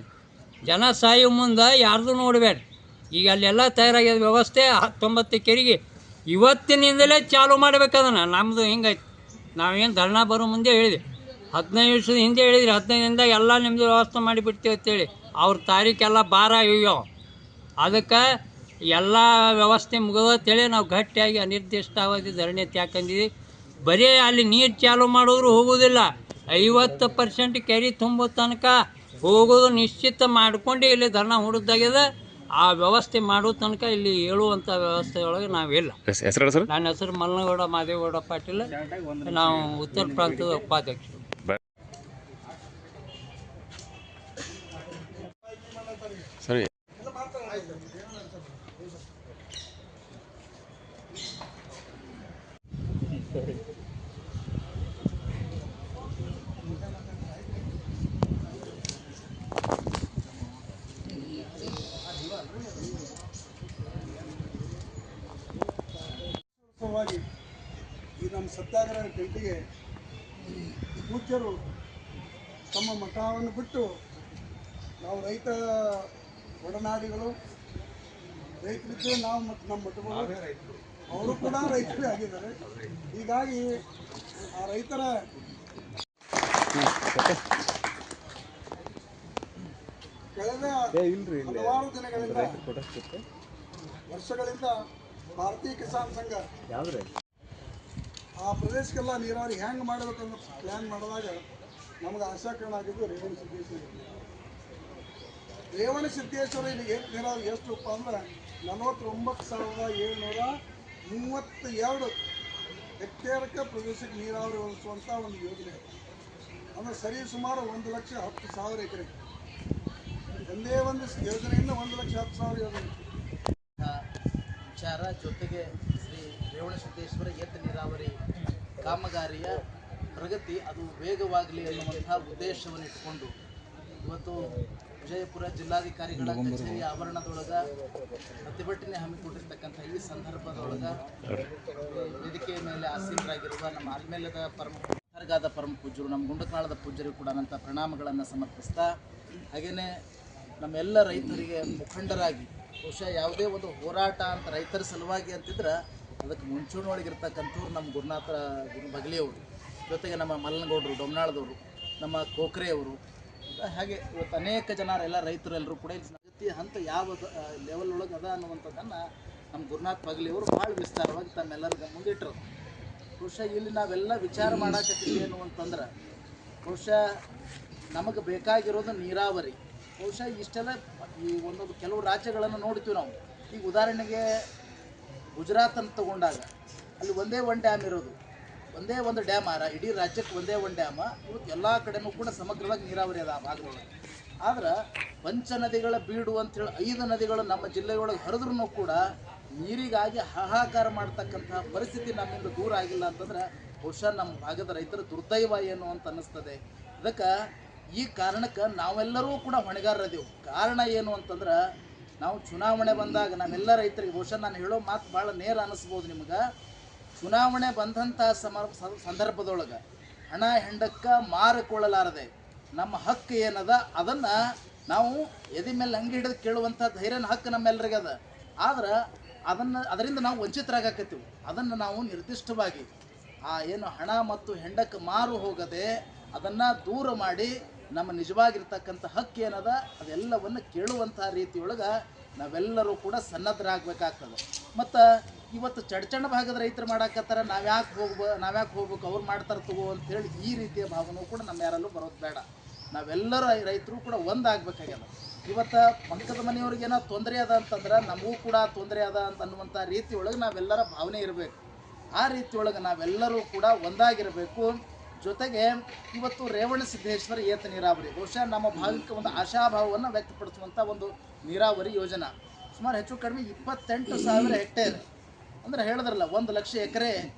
ಜನ ಸಾಯೋ ಮುಂದೆ ಯಾರ್ದು ನೋಡಬೇಡ್ರಿ. ಈಗ ಅಲ್ಲೆಲ್ಲ ತಯಾರಾಗ್ಯದ ವ್ಯವಸ್ಥೆ ಹತ್ತೊಂಬತ್ತು ಕೆರೆಗೆ ಇವತ್ತಿನಿಂದಲೇ ಚಾಲು ಮಾಡಬೇಕದನ್ನು ನಮ್ಮದು ಹಿಂಗೈತೆ? ನಾವೇನು ಧರ್ನಾ ಬರೋ ಮುಂದೆ ಹೇಳಿದೆ. ಹದಿನೈದು ವರ್ಷದ ಹಿಂದೆ ಹೇಳಿದ್ರಿ ಹದಿನೈದರಿಂದ ಎಲ್ಲ ನಿಮ್ಮದು ವ್ಯವಸ್ಥೆ ಮಾಡಿಬಿಡ್ತೀವಿ ಅಂತೇಳಿ. ಅವ್ರ ತಾರೀಕೆಲ್ಲ ಭಾರ ಇವ್ಯಾವ ಅದಕ್ಕೆ ಎಲ್ಲ ವ್ಯವಸ್ಥೆ ಮುಗಿದೇಳಿ ನಾವು ಗಟ್ಟಿಯಾಗಿ ಅನಿರ್ದಿಷ್ಟಾವಧಿ ಧರಣಿ ತ್ಯಾಕಂದಿದ್ವಿ ಬರೀ ಅಲ್ಲಿ ನೀರು ಚಾಲು ಮಾಡಿದ್ರು ಹೋಗೋದಿಲ್ಲ. ಐವತ್ತು ಪರ್ಸೆಂಟ್ ಕೆರೆ ತುಂಬೋ ತನಕ ಹೋಗೋದು ನಿಶ್ಚಿತ ಮಾಡ್ಕೊಂಡು ಇಲ್ಲಿ ಧರಣ ಹುಡುಕ್ದಾಗ್ಯದ. ಆ ವ್ಯವಸ್ಥೆ ಮಾಡೋ ತನಕ ಇಲ್ಲಿ ಹೇಳುವಂಥ ವ್ಯವಸ್ಥೆಯೊಳಗೆ ನಾವಿಲ್ಲ. ಹೆಸರು ಸರ್? ನನ್ನ ಹೆಸರು ಮಲ್ಲನಗೌಡ ಮಾದೇಗೌಡ ಪಾಟೀಲ್. ನಾವು ಉತ್ತರ ಪ್ರಾಂತದ ಉಪಾಧ್ಯಕ್ಷರು. ಸರಿ. ವಾಸ್ತವವಾಗಿ ಈ ನಮ್ಮ ಸತ್ಯಾಗ್ರಹ ಟೆಂಟಿಗೆ ಪೂಜ್ಯರು ತಮ್ಮ ಮಠವನ್ನು ಬಿಟ್ಟು ನಾವು ರೈತ ಒಡನಾಡಿಗಳು ರೈತರಿದ್ದೇ ನಾವು ಮತ್ತು ನಮ್ಮ ಮಠಗಳು ಅವರು ಕೂಡ ರೈತರೇ ಆಗಿದ್ದಾರೆ. ಹೀಗಾಗಿ ಆ ರೈತರ ಕಳೆದ ಹಲವಾರು ದಿನಗಳಿಂದ ವರ್ಷಗಳಿಂದ ಭಾರತೀಯ ಕಿಸಾನ್ ಸಂಘ. ಆ ಪ್ರದೇಶಕ್ಕೆಲ್ಲ ನೀರಾವರಿ ಹೆಂಗೆ ಅಂತ ಪ್ಲ್ಯಾನ್ ಮಾಡಿದಾಗ ನಮ್ಗೆ ಆಶಾಕರಣ ಆಗಿದ್ದು ರೇವಣ ಸಿದ್ದೇಶ್ವರ. ರೇವಣ ಸಿದ್ದೇಶ್ವರ ಇಲ್ಲಿ ನೀರಾವರಿ ಎಷ್ಟಪ್ಪ ಅಂದ್ರೆ ನಲವತ್ತೊಂಬತ್ತು ಸಾವಿರದ ಏಳ್ನೂರ ಮೂವತ್ತ ಎರಡು ಹೆಕ್ಟೇರ್ಕ ಪ್ರದೇಶಕ್ಕೆ ನೀರಾವರಿ ಒದಗಿಸುವಂಥ ಒಂದು ಯೋಜನೆ. ಅಂದ್ರೆ ಸರಿ ಸುಮಾರು ಒಂದು ಲಕ್ಷ ಹತ್ತು ಸಾವಿರ ಎಕರೆ. ಒಂದೇ ಒಂದು ಯೋಜನೆಯಿಂದ ಒಂದು ಲಕ್ಷ ಹತ್ತು ಸಾವಿರ ಯೋಜನೆ. ವಿಚಾರ ಜೊತೆಗೆ ಶ್ರೀ ರೇವಣಸಿದ್ದೇಶ್ವರ ಏತ ನೀರಾವರಿ ಕಾಮಗಾರಿಯ ಪ್ರಗತಿ ಅದು ವೇಗವಾಗಲಿ ಅನ್ನುವಂತಹ ಉದ್ದೇಶವನ್ನು ಇಟ್ಕೊಂಡು ಇವತ್ತು ವಿಜಯಪುರ ಜಿಲ್ಲಾಧಿಕಾರಿಗಳ ಕಚೇರಿ ಆವರಣದೊಳಗ ಪ್ರತಿಭಟನೆ ಹಮ್ಮಿಕೊಂಡಿರ್ತಕ್ಕಂಥ ಈ ಸಂದರ್ಭದೊಳಗ ವೇದಿಕೆಯ ಮೇಲೆ ಆಸೀನರಾಗಿರುವ ನಮ್ಮ ಆಲ್ಮೇಲದ ಪರಮ ದರ್ಗಾದ ಪರಮ ಪೂಜರು ನಮ್ಮ ಗುಂಡಕಾಳದ ಪೂಜ್ಯರು ಕೂಡ ಅನಂತ ಪ್ರಣಾಮಗಳನ್ನು ಸಮರ್ಪಿಸ್ತಾ ಹಾಗೆಯೇ ನಮ್ಮೆಲ್ಲ ರೈತರಿಗೆ ಮುಖಂಡರಾಗಿ ಬಹುಶಃ ಯಾವುದೇ ಒಂದು ಹೋರಾಟ ಅಂತ ರೈತರ ಸಲುವಾಗಿ ಅಂತಿದ್ರೆ ಅದಕ್ಕೆ ಮುಂಚೂಣಿಯೊಳಗಿರ್ತಕ್ಕಂಥವ್ರು ನಮ್ಮ ಗುರುನಾಥ ಗುರು ಬಗಲಿಯವರು ಜೊತೆಗೆ ನಮ್ಮ ಮಲ್ಲನಗೌಡರು, ಡೊಮ್ನಾಳದವರು, ನಮ್ಮ ಕೋಕ್ರೆಯವರು ಹಾಗೆ ಇವತ್ತು ಅನೇಕ ಜನರೆಲ್ಲ ರೈತರು ಎಲ್ಲರೂ ಕೂಡ ಇಲ್ಲಿ ಹಂತ ಯಾವ ಲೆವೆಲ್ ಒಳಗೆ ಅದ ಅನ್ನುವಂಥದ್ದನ್ನು ನಮ್ಮ ಗುರುನಾಥ್ ಬಗಲಿಯವರು ಭಾಳ ವಿಸ್ತಾರವಾಗಿ ತಮ್ಮೆಲ್ಲರಿಗೂ ಮುಂದಿಟ್ಟರು ಬಹುಶಃ ಇಲ್ಲಿ ನಾವೆಲ್ಲ ವಿಚಾರ ಮಾಡಾಕತ್ತೀವಿ ಏನು ಅಂತಂದ್ರೆ ಬಹುಶಃ ನಮಗೆ ಬೇಕಾಗಿರೋದು ನೀರಾವರಿ. ಬಹುಶಃ ಇಷ್ಟೆಲ್ಲ ಈ ಒಂದೊಂದು ಕೆಲವು ರಾಜ್ಯಗಳನ್ನು ನೋಡ್ತೀವಿ ನಾವು. ಈಗ ಉದಾಹರಣೆಗೆ ಗುಜರಾತ್ ಅಂತ ತಗೊಂಡಾಗ ಅಲ್ಲಿ ಒಂದೇ ಒಂದು ಡ್ಯಾಮ್ ಇರೋದು. ಒಂದೇ ಒಂದು ಡ್ಯಾಮ್ ಆರ, ಇಡೀ ರಾಜ್ಯಕ್ಕೆ ಒಂದೇ ಒಂದು ಡ್ಯಾಮ, ಇವತ್ತು ಎಲ್ಲ ಕಡೆನೂ ಕೂಡ ಸಮಗ್ರವಾಗಿ ನೀರಾವರಿ ಅದ ಆ ಭಾಗದೊಳಗೆ. ಆದ್ರೆ ಪಂಚ ನದಿಗಳ ಬೀಡು ಅಂತೇಳಿ ಐದು ನದಿಗಳು ನಮ್ಮ ಜಿಲ್ಲೆಯೊಳಗೆ ಹರಿದ್ರೂ ಕೂಡ ನೀರಿಗಾಗಿ ಹಾಹಾಕಾರ ಮಾಡ್ತಕ್ಕಂತಹ ಪರಿಸ್ಥಿತಿ ನಮ್ಮಿಂದ ದೂರ ಆಗಿಲ್ಲ ಅಂತಂದ್ರೆ ಬಹುಶಃ ನಮ್ಮ ಭಾಗದ ರೈತರ ದುರ್ದೈವ ಏನು ಅಂತ ಅನ್ನಿಸ್ತದೆ. ಅದಕ್ಕೆ ಈ ಕಾರಣಕ್ಕೆ ನಾವೆಲ್ಲರೂ ಕೂಡ ಹೊಣೆಗಾರರದೇವು ಕಾರಣ ಏನು ಅಂತಂದ್ರೆ, ನಾವು ಚುನಾವಣೆ ಬಂದಾಗ ನಾವೆಲ್ಲ ರೈತರಿಗೆ, ಬಹುಶಃ ನಾನು ಹೇಳೋ ಮಾತು ಭಾಳ ನೇರ ಅನ್ನಿಸ್ಬೋದು ನಿಮ್ಗೆ. ಚುನಾವಣೆ ಬಂದಂಥ ಸಮ ಸಂದರ್ಭದೊಳಗೆ ಹಣ ಹೆಂಡಕ್ಕೆ ಮಾರಿಕೊಳ್ಳಲಾರದೆ ನಮ್ಮ ಹಕ್ಕು ಏನದ, ಅದನ್ನು ನಾವು ಎದೆ ಮೇಲೆ ಹಂಗೆ ಹಿಡಿದು ಕೇಳುವಂಥ ಧೈರ್ಯನ ಹಕ್ಕು ನಮ್ಮೆಲ್ಲರಿಗೆ ಅದ. ಆದ್ರೆ ಅದನ್ನು, ಅದರಿಂದ ನಾವು ವಂಚಿತರಾಗಕತ್ತೀವಿ. ಅದನ್ನು ನಾವು ನಿರ್ದಿಷ್ಟವಾಗಿ ಆ ಏನು ಹಣ ಮತ್ತು ಹೆಂಡಕ್ಕೆ ಮಾರು ಹೋಗದೆ ಅದನ್ನು ದೂರ ಮಾಡಿ ನಮ್ಮ ನಿಜವಾಗಿರ್ತಕ್ಕಂಥ ಹಕ್ಕು ಏನದ? ಅದೆಲ್ಲವನ್ನು ಕೇಳುವಂಥ ರೀತಿಯೊಳಗೆ ನಾವೆಲ್ಲರೂ ಕೂಡ ಸನ್ನದ್ಧರಾಗಬೇಕಾಗ್ತದೆ ಮತ್ತು ಇವತ್ತು ಚಡ್ಚಣ ಭಾಗದ ರೈತರು ಮಾಡಾಕತ್ತಾರ ನಾವ್ಯಾಕೆ ಹೋಗ್ಬೋ ನಾವ್ಯಾಕೆ ಹೋಗ್ಬೇಕು, ಅವ್ರು ಮಾಡ್ತಾರೆ ತಗೋ ಅಂತೇಳಿ ಈ ರೀತಿಯ ಭಾವನೆ ಕೂಡ ನಮ್ಮ ಯಾರಲ್ಲೂ ಬರೋದು ಬೇಡ. ನಾವೆಲ್ಲರೂ ರೈತರು ಕೂಡ ಒಂದಾಗಬೇಕಾಗ್ಯದ. ಇವತ್ತು ಪಕ್ಕದ ಮನೆಯವ್ರಿಗೆ ಏನೋ ತೊಂದರೆ ಅದ ಅಂತಂದ್ರೆ ನಮಗೂ ಕೂಡ ತೊಂದರೆ ಅದ ಅಂತ ಅನ್ನುವಂಥ ರೀತಿಯೊಳಗೆ ನಾವೆಲ್ಲರ ಭಾವನೆ ಇರಬೇಕು. ಆ ರೀತಿಯೊಳಗೆ ನಾವೆಲ್ಲರೂ ಕೂಡ ಒಂದಾಗಿರಬೇಕು. ಜೊತೆಗೆ ಇವತ್ತು ರೇವಣ ಸಿದ್ದೇಶ್ವರ ಏತ ನೀರಾವರಿ, ಬಹುಶಃ ನಮ್ಮ ಭಾಗಕ್ಕೆ ಒಂದು ಆಶಾಭಾವವನ್ನು ವ್ಯಕ್ತಪಡಿಸುವಂಥ ಒಂದು ನೀರಾವರಿ ಯೋಜನಾ. ಸುಮಾರು ಹೆಚ್ಚು ಕಡಿಮೆ ಇಪ್ಪತ್ತೆಂಟು ಸಾವಿರ ಹೆಕ್ಟೇರ್. ಅಂದ್ರೆ ಹೇಳಿದ್ರಲ್ಲ, ಒಂದು ಲಕ್ಷ ಎಕರೆ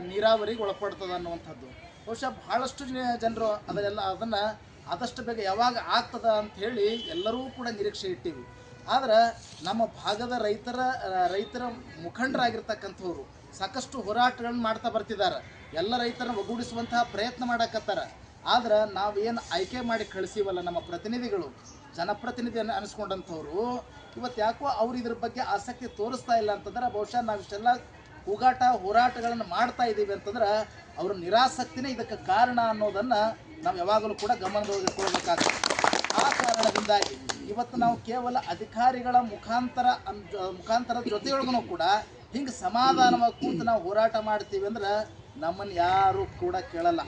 ನೀರಾವರಿಗೆ ಒಳಪಡ್ತದೆ ಅನ್ನುವಂಥದ್ದು. ಬಹುಶಃ ಜನ- ಜನರು ಅದನ್ನೆಲ್ಲ, ಅದನ್ನು ಆದಷ್ಟು ಬೇಗ ಯಾವಾಗ ಆಗ್ತದ ಅಂತ ಹೇಳಿ ಎಲ್ಲರೂ ಕೂಡ ನಿರೀಕ್ಷೆ ಇಟ್ಟಿವಿ. ಆದ್ರೆ ನಮ್ಮ ಭಾಗದ ರೈತರ ರೈತರ ಮುಖಂಡರಾಗಿರ್ತಕ್ಕಂಥವ್ರು ಸಾಕಷ್ಟು ಹೋರಾಟಗಳನ್ನು ಮಾಡ್ತಾ ಬರ್ತಿದ್ದಾರೆ ಎಲ್ಲ ರೈತರನ್ನ ಒಗ್ಗೂಡಿಸುವಂತಹ ಪ್ರಯತ್ನ ಮಾಡಕತ್ತಾರ. ಆದ್ರೆ ನಾವೇನು ಆಯ್ಕೆ ಮಾಡಿ ಕಳಿಸೀವಲ್ಲ ನಮ್ಮ ಪ್ರತಿನಿಧಿಗಳು, ಜನಪ್ರತಿನಿಧಿ ಅನ್- ಅನಿಸ್ಕೊಂಡಂಥವ್ರು, ಇವತ್ತು ಯಾಕೋ ಅವ್ರು ಇದ್ರ ಬಗ್ಗೆ ಆಸಕ್ತಿ ತೋರಿಸ್ತಾ ಇಲ್ಲ ಅಂತಂದ್ರೆ ಬಹುಶಃ ನಾವು ಇಷ್ಟೆಲ್ಲ ಕೂಗಾಟ, ಹೋರಾಟಗಳನ್ನು ಮಾಡ್ತಾ ಇದ್ದೀವಿ ಅಂತಂದ್ರೆ ಅವ್ರ ನಿರಾಸಕ್ತಿನೇ ಇದಕ್ಕೆ ಕಾರಣ ಅನ್ನೋದನ್ನು ನಾವು ಯಾವಾಗಲೂ ಕೂಡ ಗಮನದೊಳಗಿಟ್ಕೊಳ್ಬೇಕಾಗ್ತದೆ ಆ ಕಾರಣದಿಂದಾಗಿ ಇವತ್ತು ನಾವು ಕೇವಲ ಅಧಿಕಾರಿಗಳ ಮುಖಾಂತರ ಅನ್ ಮುಖಾಂತರದ ಜೊತೆಯೊಳಗೂ ಕೂಡ ಹಿಂಗೆ ಸಮಾಧಾನವಾಗಿ ಕೂತು ನಾವು ಹೋರಾಟ ಮಾಡ್ತೀವಿ ಅಂದ್ರೆ ನಮ್ಮನ್ನು ಯಾರೂ ಕೂಡ ಕೇಳಲ್ಲ.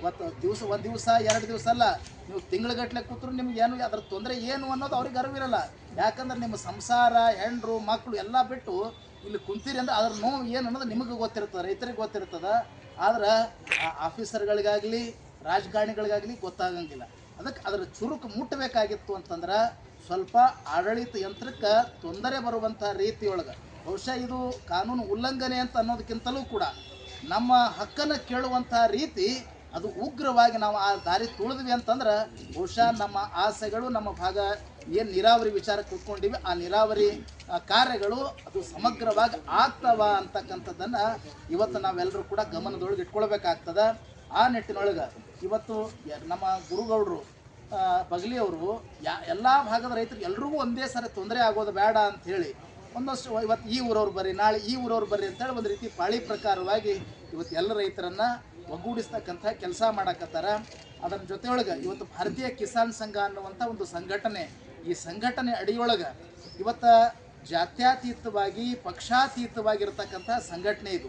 ಇವತ್ತು ದಿವಸ ಒಂದು ದಿವಸ, ಎರಡು ದಿವಸ ಅಲ್ಲ, ನೀವು ತಿಂಗಳಗಟ್ಟಲೆ ಕೂತ್ರು ನಿಮ್ಗೆ ಏನು ಅದ್ರ ತೊಂದರೆ ಏನು ಅನ್ನೋದು ಅವ್ರಿಗೆ ಅರಿವಿರಲ್ಲ. ಯಾಕಂದ್ರೆ ನಿಮ್ಮ ಸಂಸಾರ, ಹೆಂಡ್ರು ಮಕ್ಕಳು ಎಲ್ಲ ಬಿಟ್ಟು ಇಲ್ಲಿ ಕುಂತೀರಿ ಅಂದ್ರೆ ಅದ್ರ ನೋವು ಏನು ಅನ್ನೋದು ನಿಮಗೆ ಗೊತ್ತಿರ್ತದೆ, ರೈತರಿಗೆ ಗೊತ್ತಿರ್ತದೆ. ಆದ್ರೆ ಆಫೀಸರ್ಗಳಿಗಾಗಲಿ, ರಾಜಕಾರಣಿಗಳಿಗಾಗಲಿ ಗೊತ್ತಾಗಂಗಿಲ್ಲ. ಅದಕ್ಕೆ ಅದರ ಚುರುಕು ಮುಟ್ಟಬೇಕಾಗಿತ್ತು ಅಂತಂದ್ರೆ ಸ್ವಲ್ಪ ಆಡಳಿತ ಯಂತ್ರಕ್ಕೆ ತೊಂದರೆ ಬರುವಂಥ ರೀತಿಯೊಳಗೆ. ಬಹುಶಃ ಇದು ಕಾನೂನು ಉಲ್ಲಂಘನೆ ಅಂತ ಅನ್ನೋದಕ್ಕಿಂತಲೂ ಕೂಡ ನಮ್ಮ ಹಕ್ಕನ್ನು ಕೇಳುವಂಥ ರೀತಿ ಅದು ಉಗ್ರವಾಗಿ ನಾವು ಆ ದಾರಿ ತುಳಿದ್ವಿ ಅಂತಂದ್ರೆ ಬಹುಶಃ ನಮ್ಮ ಆಸೆಗಳು, ನಮ್ಮ ಭಾಗ ಏನು ನೀರಾವರಿ ವಿಚಾರ ಕೂತ್ಕೊಂಡಿವಿ, ಆ ನೀರಾವರಿ ಕಾರ್ಯಗಳು ಅದು ಸಮಗ್ರವಾಗಿ ಆಗ್ತವ ಅಂತಕ್ಕಂಥದ್ದನ್ನು ಇವತ್ತು ನಾವೆಲ್ಲರೂ ಕೂಡ ಗಮನದೊಳಗೆ ಇಟ್ಕೊಳ್ಬೇಕಾಗ್ತದೆ. ಆ ನಿಟ್ಟಿನೊಳಗೆ ಇವತ್ತು ನಮ್ಮ ಗುರುಗೌಡರು ಆ, ಬಗಲಿಯವರು ಯಾ ಎಲ್ಲ ಭಾಗದ ರೈತರು ಎಲ್ರಿಗೂ ಒಂದೇ ಸರಿ ತೊಂದರೆ ಆಗೋದು ಬೇಡ ಅಂತ ಹೇಳಿ ಒಂದಷ್ಟು ಇವತ್ತು ಈ ಊರವ್ರು ಬರ್ರಿ ನಾಳೆ ಈ ಊರವ್ರು ಬರ್ರಿ ಅಂತೇಳಿ ಒಂದು ರೀತಿ ಪಾಳಿ ಪ್ರಕಾರವಾಗಿ ಇವತ್ತು ಎಲ್ಲ ರೈತರನ್ನ ಒಗ್ಗೂಡಿಸ್ತಕ್ಕಂಥ ಕೆಲಸ ಮಾಡಕತ್ತಾರ. ಅದರ ಜೊತೆಯೊಳಗೆ ಇವತ್ತು ಭಾರತೀಯ ಕಿಸಾನ್ ಸಂಘ ಅನ್ನುವಂಥ ಒಂದು ಸಂಘಟನೆ ಈ ಸಂಘಟನೆ ಅಡಿಯೊಳಗೆ ಇವತ್ತು ಜಾತ್ಯತೀತವಾಗಿ ಪಕ್ಷಾತೀತವಾಗಿರ್ತಕ್ಕಂಥ ಸಂಘಟನೆ ಇದು.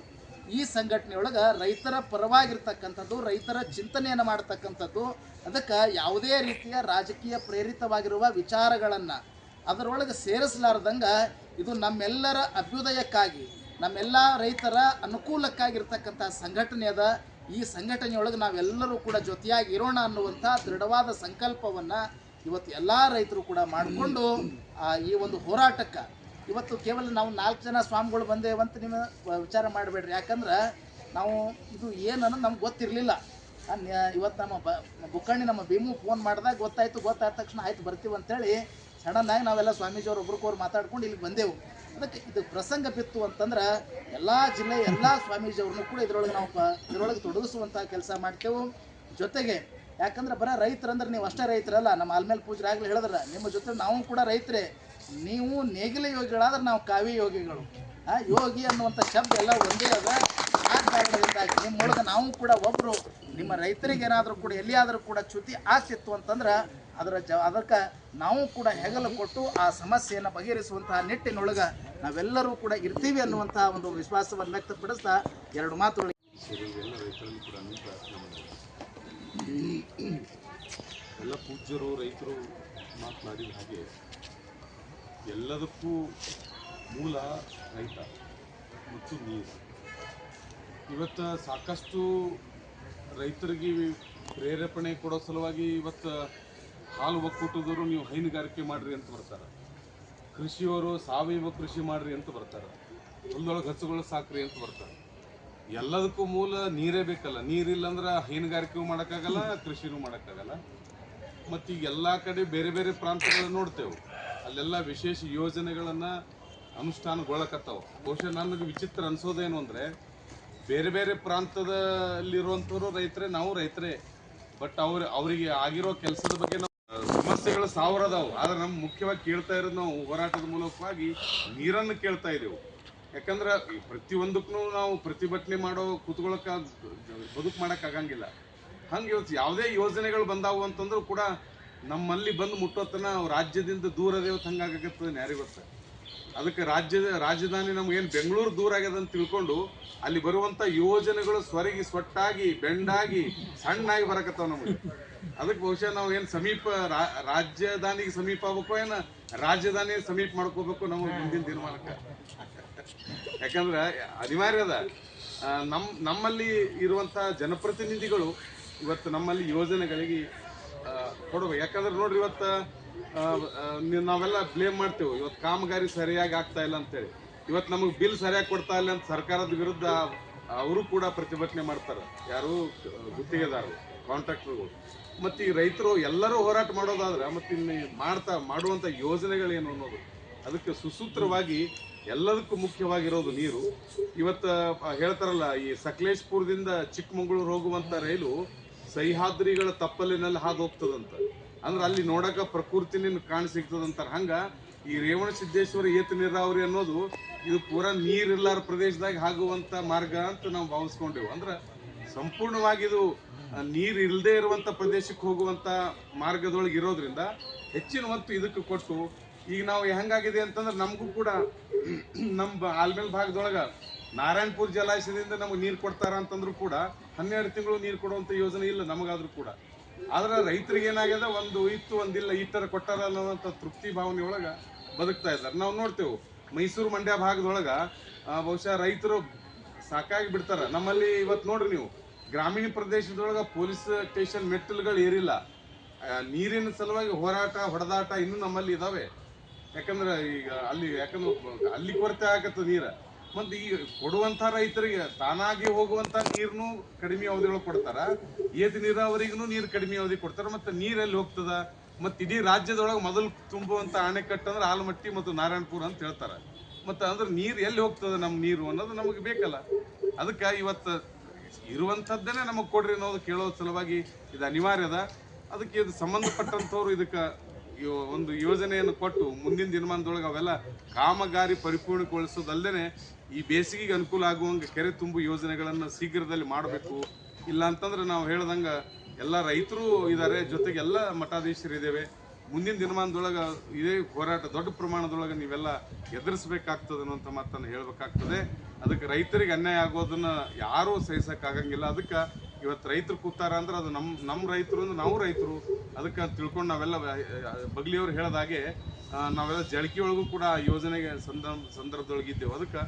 ಈ ಸಂಘಟನೆಯೊಳಗೆ ರೈತರ ಪರವಾಗಿರ್ತಕ್ಕಂಥದ್ದು, ರೈತರ ಚಿಂತನೆಯನ್ನು ಮಾಡ್ತಕ್ಕಂಥದ್ದು, ಅದಕ್ಕೆ ಯಾವುದೇ ರೀತಿಯ ರಾಜಕೀಯ ಪ್ರೇರಿತವಾಗಿರುವ ವಿಚಾರಗಳನ್ನು ಅದರೊಳಗೆ ಸೇರಿಸಲಾರ್ದಂಗೆ ಇದು ನಮ್ಮೆಲ್ಲರ ಅಭ್ಯುದಯಕ್ಕಾಗಿ, ನಮ್ಮೆಲ್ಲ ರೈತರ ಅನುಕೂಲಕ್ಕಾಗಿರ್ತಕ್ಕಂಥ ಸಂಘಟನೆ ಅದ. ಈ ಸಂಘಟನೆಯೊಳಗೆ ನಾವೆಲ್ಲರೂ ಕೂಡ ಜೊತೆಯಾಗಿ ಇರೋಣ ಅನ್ನುವಂಥ ದೃಢವಾದ ಸಂಕಲ್ಪವನ್ನು ಇವತ್ತು ಎಲ್ಲ ರೈತರು ಕೂಡ ಮಾಡಿಕೊಂಡು ಈ ಒಂದು ಹೋರಾಟಕ್ಕೆ ಇವತ್ತು ಕೇವಲ ನಾವು ನಾಲ್ಕು ಜನ ಸ್ವಾಮಿಗಳು ಬಂದೇವಂತ ನೀವು ವಿಚಾರ ಮಾಡಬೇಡ್ರಿ. ಯಾಕಂದ್ರೆ ನಾವು ಇದು ಏನನ್ನೋದು ನಮ್ಗೆ ಗೊತ್ತಿರಲಿಲ್ಲ. ಇವತ್ತು ನಮ್ಮ ಬುಕ್ಕಣ್ಣಿ ನಮ್ಮ ಭೀಮು ಫೋನ್ ಮಾಡಿದಾಗ ಗೊತ್ತಾಯ್ತು, ಗೊತ್ತಾದ ತಕ್ಷಣ ಆಯ್ತು, ಬರ್ತೀವಿ ಅಂತೇಳಿ ಸಡನ್ ಆಗಿ ನಾವೆಲ್ಲ ಸ್ವಾಮೀಜಿಯವ್ರು ಒಬ್ರಿಗೊಬ್ರು ಮಾತಾಡ್ಕೊಂಡು ಇಲ್ಲಿ ಬಂದೆವು. ಅದಕ್ಕೆ ಇದು ಪ್ರಸಂಗ ಬಿತ್ತು ಅಂತಂದ್ರೆ ಎಲ್ಲ ಜಿಲ್ಲೆ, ಎಲ್ಲ ಸ್ವಾಮೀಜಿಯವ್ರನ್ನೂ ಕೂಡ ಇದರೊಳಗೆ ನಾವು ಇದರೊಳಗೆ ತೊಡಗಿಸುವಂಥ ಕೆಲಸ ಮಾಡ್ತೇವೆ. ಜೊತೆಗೆ ಯಾಕಂದ್ರೆ ಬರ ರೈತರಂದ್ರೆ ನೀವು ಅಷ್ಟೇ ರೈತರಲ್ಲ, ನಮ್ಮ ಆಲ್ಮೇಲೆ ಪೂಜೆ ಆಗಲಿ ಹೇಳಿದ್ರೆ, ನಿಮ್ಮ ಜೊತೆ ನಾವು ಕೂಡ ರೈತರೇ. ನೀವು ನೇಗಿಲ ಯೋಗಿಗಳಾದ್ರೆ ನಾವು ಕಾವಿ ಯೋಗಿಗಳು. ಆ, ಯೋಗಿ ಅನ್ನುವಂಥ ಶಬ್ದ ಎಲ್ಲ ಒಂದೇ ಅದ. ಆ ಕಾರಣದಿಂದಾಗಿ ನಿಮ್ಮ ಮೂಲಕ ನಾವು ಕೂಡ ಒಬ್ಬರು ನಿಮ್ಮ ರೈತರಿಗೆ ಏನಾದರೂ ಕೂಡ, ಎಲ್ಲಿಯಾದರೂ ಕೂಡ ಚ್ಯುತಿ ಆಗ್ತಿತ್ತು ಅಂತಂದ್ರೆ ಅದರ ಜ, ಅದಕ್ಕೆ ನಾವು ಕೂಡ ಹೆಗಲು ಕೊಟ್ಟು ಆ ಸಮಸ್ಯೆಯನ್ನು ಬಗೆಹರಿಸುವಂತಹ ನಿಟ್ಟಿನೊಳಗೆ ನಾವೆಲ್ಲರೂ ಕೂಡ ಇರ್ತೀವಿ ಅನ್ನುವಂತಹ ಒಂದು ವಿಶ್ವಾಸವನ್ನು ವ್ಯಕ್ತಪಡಿಸ್ತಾ ಎರಡು ಮಾತುಗಳು. ಎಲ್ಲ ಪೂಜ್ಯರು, ರೈತರು ಮಾತನಾಡಿದ ಹಾಗೆ ಎಲ್ಲದಕ್ಕೂ ಮೂಲ ರೈತ ಮತ್ತು ನೀರು. ಇವತ್ತು ಸಾಕಷ್ಟು ರೈತರಿಗೆ ಪ್ರೇರೇಪಣೆ ಕೊಡೋ ಸಲುವಾಗಿ ಇವತ್ತು ಹಾಲು ಒಕ್ಕೂಟದವರು ನೀವು ಹೈನುಗಾರಿಕೆ ಮಾಡಿರಿ ಅಂತ ಬರ್ತಾರೆ. ಕೃಷಿಯವರು ಸಾವಯವ ಕೃಷಿ ಮಾಡಿರಿ ಅಂತ ಬರ್ತಾರೆ. ಹೊಲದೊಳಗೆ ಹಸುಗಳು ಸಾಕ್ರಿ ಅಂತ ಬರ್ತಾರೆ. ಎಲ್ಲದಕ್ಕೂ ಮೂಲ ನೀರೇ ಬೇಕಲ್ಲ. ನೀರಿಲ್ಲ ಅಂದ್ರೆ ಮಾಡೋಕ್ಕಾಗಲ್ಲ, ಕೃಷಿನೂ ಮಾಡೋಕ್ಕಾಗಲ್ಲ. ಮತ್ತು ಈಗ ಎಲ್ಲ ಕಡೆ ಬೇರೆ ಬೇರೆ ಪ್ರಾಂತ್ಯಗಳನ್ನು ನೋಡ್ತೇವೆ. ಅಲ್ಲೆಲ್ಲ ವಿಶೇಷ ಯೋಜನೆಗಳನ್ನು ಅನುಷ್ಠಾನಗೊಳ್ಳಕತ್ತಾವ. ಬಹುಶಃ ನನಗೆ ವಿಚಿತ್ರ ಅನ್ಸೋದೇನು ಅಂದರೆ, ಬೇರೆ ಬೇರೆ ಪ್ರಾಂತದಲ್ಲಿರುವಂಥವ್ರು ರೈತರೇ, ನಾವು ರೈತರೇ. ಬಟ್ ಅವ್ರ, ಅವರಿಗೆ ಆಗಿರೋ ಕೆಲಸದ ಬಗ್ಗೆ ನಾವು ಸಮಸ್ಯೆಗಳು ಸಾವಿರ ಅದಾವು. ಆದ್ರೆ ನಮ್ಮ ಮುಖ್ಯವಾಗಿ ಕೇಳ್ತಾ ಇರೋದು ನಾವು ಹೋರಾಟದ ಮೂಲಕವಾಗಿ ನೀರನ್ನು ಕೇಳ್ತಾ ಇದ್ದೇವೆ ಯಾಕಂದ್ರೆ ಪ್ರತಿಯೊಂದಕ್ಕೂ ನಾವು ಪ್ರತಿಭಟನೆ ಮಾಡೋ, ಕೂತ್ಕೊಳ್ಳೋಕೆ ಬದುಕು ಮಾಡೋಕ್ಕಾಗಂಗಿಲ್ಲ ಹಂಗೆ ಇವತ್ತು ಯಾವುದೇ ಯೋಜನೆಗಳು ಬಂದಾವು ಅಂತಂದ್ರೂ ಕೂಡ ನಮ್ಮಲ್ಲಿ ಬಂದು ಮುಟ್ಟೋತನ ರಾಜ್ಯದಿಂದ ದೂರ ಇವತ್ತು ಹಂಗಾಗತ್ತದ ಯಾರಿಗೆ ಗೊತ್ತ? ಅದಕ್ಕೆ ರಾಜ್ಯದ, ರಾಜಧಾನಿ ನಮ್ಗೆ ಏನು ಬೆಂಗಳೂರು ದೂರ ಆಗ್ಯದ ಅಂತ ತಿಳ್ಕೊಂಡು ಅಲ್ಲಿ ಬರುವಂತ ಯೋಜನೆಗಳು ಸ್ವರಗಿ ಸೊಟ್ಟಾಗಿ ಬೆಂಡಾಗಿ, ಸಣ್ಣಾಗಿ ಬರಕತ್ತಾವ ನಮಗೆ. ಅದಕ್ಕೆ ಬಹುಶಃ ನಾವು ಏನು ಸಮೀಪ ರಾಜಧಾನಿಗೆ ಸಮೀಪ ಆಗ್ಬೇಕು ಏನು ರಾಜಧಾನಿ ಸಮೀಪ ಮಾಡ್ಕೋಬೇಕು ನಮಗೆ ಮುಂದಿನ ತೀರ್ಮಾನಕ್ಕೆ? ಯಾಕಂದ್ರೆ ಅನಿವಾರ್ಯ ಅದ. ನಮ್ಮ ನಮ್, ನಮ್ಮಲ್ಲಿ ಇರುವಂತ ಜನಪ್ರತಿನಿಧಿಗಳು ಇವತ್ತು ನಮ್ಮಲ್ಲಿ ಯೋಜನೆಗಳಿಗೆ ಕೊಡ್ಬೇಕು ಯಾಕಂದ್ರೆ ನೋಡ್ರಿ ಇವತ್ತು ನಾವೆಲ್ಲ ಬ್ಲೇಮ್ ಮಾಡ್ತೇವೆ. ಇವತ್ತು ಕಾಮಗಾರಿ ಸರಿಯಾಗಿ ಆಗ್ತಾ ಇಲ್ಲ ಅಂತೇಳಿ. ಇವತ್ತು ನಮಗೆ ಬಿಲ್ ಸರಿಯಾಗಿ ಕೊಡ್ತಾ ಇಲ್ಲ ಅಂತ ಸರ್ಕಾರದ ವಿರುದ್ಧ ಅವರು ಕೂಡ ಪ್ರತಿಭಟನೆ ಮಾಡ್ತಾರೆ. ಯಾರು, ಗುತ್ತಿಗೆದಾರರು ಕಾಂಟ್ರಾಕ್ಟರ್ಗಳು ಮತ್ತು ಈ ರೈತರು ಎಲ್ಲರೂ ಹೋರಾಟ ಮಾಡೋದಾದ್ರೆ, ಮತ್ತೆ ಇನ್ನು ಮಾಡ್ತಾ ಮಾಡುವಂಥ ಯೋಜನೆಗಳೇನು ಅನ್ನೋದು. ಅದಕ್ಕೆ ಸುಸೂತ್ರವಾಗಿ ಎಲ್ಲದಕ್ಕೂ ಮುಖ್ಯವಾಗಿರೋದು ನೀರು. ಇವತ್ತು ಹೇಳ್ತಾರಲ್ಲ, ಈ ಸಕಲೇಶ್ಪುರದಿಂದ ಚಿಕ್ಕಮಗಳೂರು ಹೋಗುವಂತ ರೈಲು ಸಹ್ಯಾದ್ರಿಗಳ ತಪ್ಪಲಿನಲ್ಲಿ ಹಾದು ಹೋಗ್ತದಂತ. ಅಂದ್ರೆ ಅಲ್ಲಿ ನೋಡಕ ಪ್ರಕೃತಿನ ಕಾಣ ಸಿಗ್ತದಂತಾರೆ ಹಂಗ ಈ ರೇವಣ ಸಿದ್ದೇಶ್ವರ ಏತ ನೀರಾವರಿ ಅನ್ನೋದು ಇದು ಪೂರಾ ನೀರಿಲ್ಲಾರ ಪ್ರದೇಶದಾಗ ಆಗುವಂತ ಮಾರ್ಗ ಅಂತ ನಾವು ಭಾವಿಸ್ಕೊಂಡೇವು. ಅಂದ್ರೆ ಸಂಪೂರ್ಣವಾಗಿ ಇದು ನೀರು ಇಲ್ಲದೆ ಇರುವಂತ ಪ್ರದೇಶಕ್ಕೆ ಹೋಗುವಂತ ಮಾರ್ಗದೊಳಗೆ ಇರೋದ್ರಿಂದ ಹೆಚ್ಚಿನ ಒತ್ತು ಇದಕ್ಕೆ ಕೊಟ್ಟು, ಈಗ ನಾವು ಹೆಂಗಾಗಿದೆ ಅಂತಂದ್ರೆ ನಮಗೂ ಕೂಡ ನಮ್ಮ ಆಲ್ಮೇಲ್ ಭಾಗದೊಳಗ ನಾರಾಯಣಪುರ ಜಲಾಶಯದಿಂದ ನಮಗೆ ನೀರು ಕೊಡ್ತಾರ ಅಂತಂದ್ರು ಕೂಡ ಹನ್ನೆರಡು ತಿಂಗಳು ನೀರು ಕೊಡುವಂತ ಯೋಜನೆ ಇಲ್ಲ, ನಮಗಾದ್ರೂ ಕೂಡ. ಆದ್ರೆ ರೈತರಿಗೆ ಏನಾಗ್ಯದ ಒಂದು ಇತ್ತು, ಒಂದಿಲ್ಲ, ಈ ತರ ಕೊಟ್ಟಾರ ಅನ್ನೋಂಥ ತೃಪ್ತಿ ಭಾವನೆ ಒಳಗೆ ಬದುಕ್ತಾ ಇದ್ದಾರೆ. ನಾವು ನೋಡ್ತೇವೆ, ಮೈಸೂರು ಮಂಡ್ಯ ಭಾಗದೊಳಗ ಬಹುಶಃ ರೈತರು ಸಾಕಾಗಿ ಬಿಡ್ತಾರ. ನಮ್ಮಲ್ಲಿ ಇವತ್ತು ನೋಡ್ರಿ ನೀವು, ಗ್ರಾಮೀಣ ಪ್ರದೇಶದೊಳಗ ಪೊಲೀಸ್ ಸ್ಟೇಷನ್ ಮೆಟ್ಟಲುಗಳು ಏರಿಲ್ಲ. ನೀರಿನ ಸಲುವಾಗಿ ಹೋರಾಟ, ಹೊಡೆದಾಟ ಇನ್ನೂ ನಮ್ಮಲ್ಲಿ ಇದಾವೆ. ಯಾಕಂದ್ರೆ ಈಗ ಅಲ್ಲಿ, ಯಾಕಂದ್ರೆ ಅಲ್ಲಿ ಕೊರತೆ ಆಗತ್ತ ನೀರ. ಮತ್ತೆ ಈ ಕೊಡುವಂತ ರೈತರಿಗೆ ತಾನಾಗಿ ಹೋಗುವಂತ ನೀರ್ನು ಕಡಿಮೆ ಅವಧಿಯೊಳಗೆ ಕೊಡ್ತಾರ. ಏತಿ ನೀರಾವರಿಗೂ ನೀರು ಕಡಿಮೆ ಅವಧಿ ಕೊಡ್ತಾರ, ಮತ್ತೆ ನೀರ್ ಎಲ್ಲಿ ಹೋಗ್ತದ, ಮತ್ತೆ ಇಡೀ ರಾಜ್ಯದೊಳಗೆ ಮೊದಲು ತುಂಬುವಂತ ಅಣೆಕಟ್ಟು ಅಂದ್ರೆ ಆಲಮಟ್ಟಿ ಮತ್ತು ನಾರಾಯಣಪುರ ಅಂತ ಹೇಳ್ತಾರ. ಮತ್ತೆ ಅಂದ್ರೆ ನೀರು ಎಲ್ಲಿ ಹೋಗ್ತದ ನಮ್ಮ ನೀರು ಅನ್ನೋದು ನಮಗೆ ಬೇಕಲ್ಲ. ಅದಕ್ಕೆ ಇವತ್ತು ಇರುವಂಥದ್ದೇನೆ ನಮಗೆ ಕೊಡ್ರಿ ಅನ್ನೋದು ಕೇಳೋ ಸಲುವಾಗಿ ಇದು ಅನಿವಾರ್ಯ ಅದ. ಅದಕ್ಕೆ ಇದು ಸಂಬಂಧಪಟ್ಟಂಥವ್ರು ಇದಕ್ಕೆ ಒಂದು ಯೋಜನೆಯನ್ನು ಕೊಟ್ಟು ಮುಂದಿನ ದಿನಮಾನದೊಳಗೆ ಅವೆಲ್ಲ ಕಾಮಗಾರಿ ಪರಿಪೂರ್ಣಗೊಳಿಸೋದಲ್ಲದೆ ಈ ಬೇಸಿಗೆಗೆ ಅನುಕೂಲ ಆಗುವಂಗೆ ಕೆರೆ ತುಂಬು ಯೋಜನೆಗಳನ್ನು ಶೀಘ್ರದಲ್ಲಿ ಮಾಡಬೇಕು. ಇಲ್ಲ ಅಂತಂದ್ರೆ ನಾವು ಹೇಳ್ದಂಗೆ ಎಲ್ಲ ರೈತರು ಇದ್ದಾರೆ ಜೊತೆಗೆ ಎಲ್ಲ ಮಠಾಧೀಶರಿದ್ದೇವೆ. ಮುಂದಿನ ದಿನಮಾನದೊಳಗೆ ಇದೇ ಹೋರಾಟ, ದೊಡ್ಡ ಪ್ರಮಾಣದೊಳಗೆ ನೀವೆಲ್ಲ ಎದುರಿಸ್ಬೇಕಾಗ್ತದೆ ಅನ್ನುವಂತ ಮಾತನ್ನು ಹೇಳಬೇಕಾಗ್ತದೆ. ಅದಕ್ಕೆ ರೈತರಿಗೆ ಅನ್ಯಾಯ ಆಗೋದನ್ನು ಯಾರೂ ಸಹಿಸಕ್ಕಾಗಂಗಿಲ್ಲ. ಅದಕ್ಕೆ ಇವತ್ತು ರೈತರು ಕೂತಾರ ಅಂದ್ರೆ ಅದು ನಮ್ಮ ನಮ್ಮ ರೈತರು ಅಂದ್ರೆ ನಾವು ರೈತರು. ಅದಕ್ಕೆ ತಿಳ್ಕೊಂಡು ನಾವೆಲ್ಲ ಬಗ್ಲಿಯವ್ರು ಹೇಳ್ದಾಗೆ ನಾವೆಲ್ಲ ಜಳಕಿ ಒಳಗೂ ಕೂಡ ಯೋಜನೆಗೆ ಸಂದರ್ಭ, ಸಂದರ್ಭದೊಳಗೆ ಇದ್ದೇವೆ. ಅದಕ್ಕೆ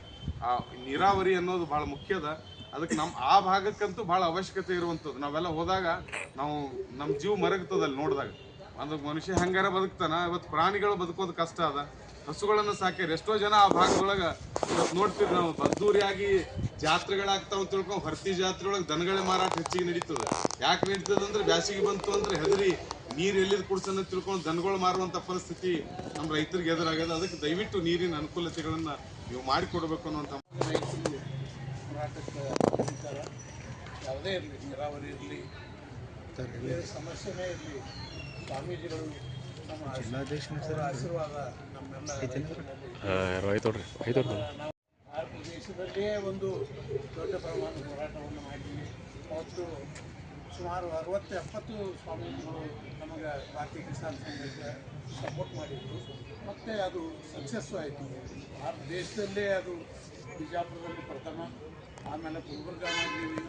ಆ ನೀರಾವರಿ ಅನ್ನೋದು ಭಾಳ ಅದ. ಅದಕ್ಕೆ ನಮ್ಮ ಆ ಭಾಗಕ್ಕಂತೂ ಭಾಳ ಅವಶ್ಯಕತೆ ಇರುವಂಥದ್ದು. ನಾವೆಲ್ಲ ಹೋದಾಗ ನಾವು ನಮ್ಮ ಜೀವ ಮರಗ್ತದಲ್ಲಿ ನೋಡಿದಾಗ. ಒಂದು ಮನುಷ್ಯ ಹೆಂಗಾರ ಬದುಕ್ತಾನ, ಇವತ್ತು ಪ್ರಾಣಿಗಳು ಬದುಕೋದು ಕಷ್ಟ ಅದ. ಹಸುಗಳನ್ನು ಸಾಕ್ಯಾರ. ಎಷ್ಟೋ ಜನ ಆ ಭಾಗದೊಳಗೆ ನೋಡ್ತೀವಿ ನಾವು, ಅದ್ದೂರಿಯಾಗಿ ಜಾತ್ರೆಗಳಾಗ್ತಾವ ಅಂತ ತಿಳ್ಕೊಂಡು ಹರ್ತಿ ಜಾತ್ರೆ ಒಳಗೆ ದನಗಳ ಮಾರಾಟ ಹೆಚ್ಚಿಗೆ ನಡೀತದೆ. ಯಾಕೆ ನಡೀತದೆ ಅಂದ್ರೆ ಬ್ಯಾಸಿಗೆ ಬಂತು ಅಂದ್ರೆ ಹೆದರಿ ನೀರು ಎಲ್ಲಿದ್ ಕುಡ್ಸನ್ನ ತಿಳ್ಕೊಂಡು ದನಗಳು ಮಾರುವಂತ ಪರಿಸ್ಥಿತಿ ನಮ್ಮ ರೈತರಿಗೆ ಎದುರಾಗದ ಅದಕ್ಕೆ ದಯವಿಟ್ಟು ನೀರಿನ ಅನುಕೂಲತೆಗಳನ್ನ ನೀವು ಮಾಡಿಕೊಡ್ಬೇಕು ಅನ್ನುವಂಥ ರೈತರು ಯಾವುದೇ ಇರಲಿ, ನೀರಾವರಿ ಇರಲಿ ಸಮಸ್ಯೆನೇ ಇರಲಿ, ಸ್ವಾಮೀಜಿಗಳು ನಮ್ಮ ದೇಶದಲ್ಲೇ ಒಂದು ದೊಡ್ಡ ಪ್ರಮಾಣದ ಹೋರಾಟವನ್ನು ಮಾಡಿದ್ವಿ. ಅವತ್ತು ಸುಮಾರು ಅರವತ್ತು ಎಪ್ಪತ್ತು ಸ್ವಾಮೀಜಿಗಳು ನಮಗೆ ಭಾರತೀಯ ಕಿಸಾನ್ ಸಂಘಕ್ಕೆ ಸಪೋರ್ಟ್ ಮಾಡಿದ್ರು. ಮತ್ತು ಅದು ಸಕ್ಸಸ್ಸು ಆಯಿತು. ಆ ದೇಶದಲ್ಲೇ ಅದು ಬಿಜಾಪುರದಲ್ಲಿ ಪ್ರಥಮ ಆಮೇಲೆ ಗುಲ್ಬರ್ಗ ಮಾಡಿದ್ದೀವಿ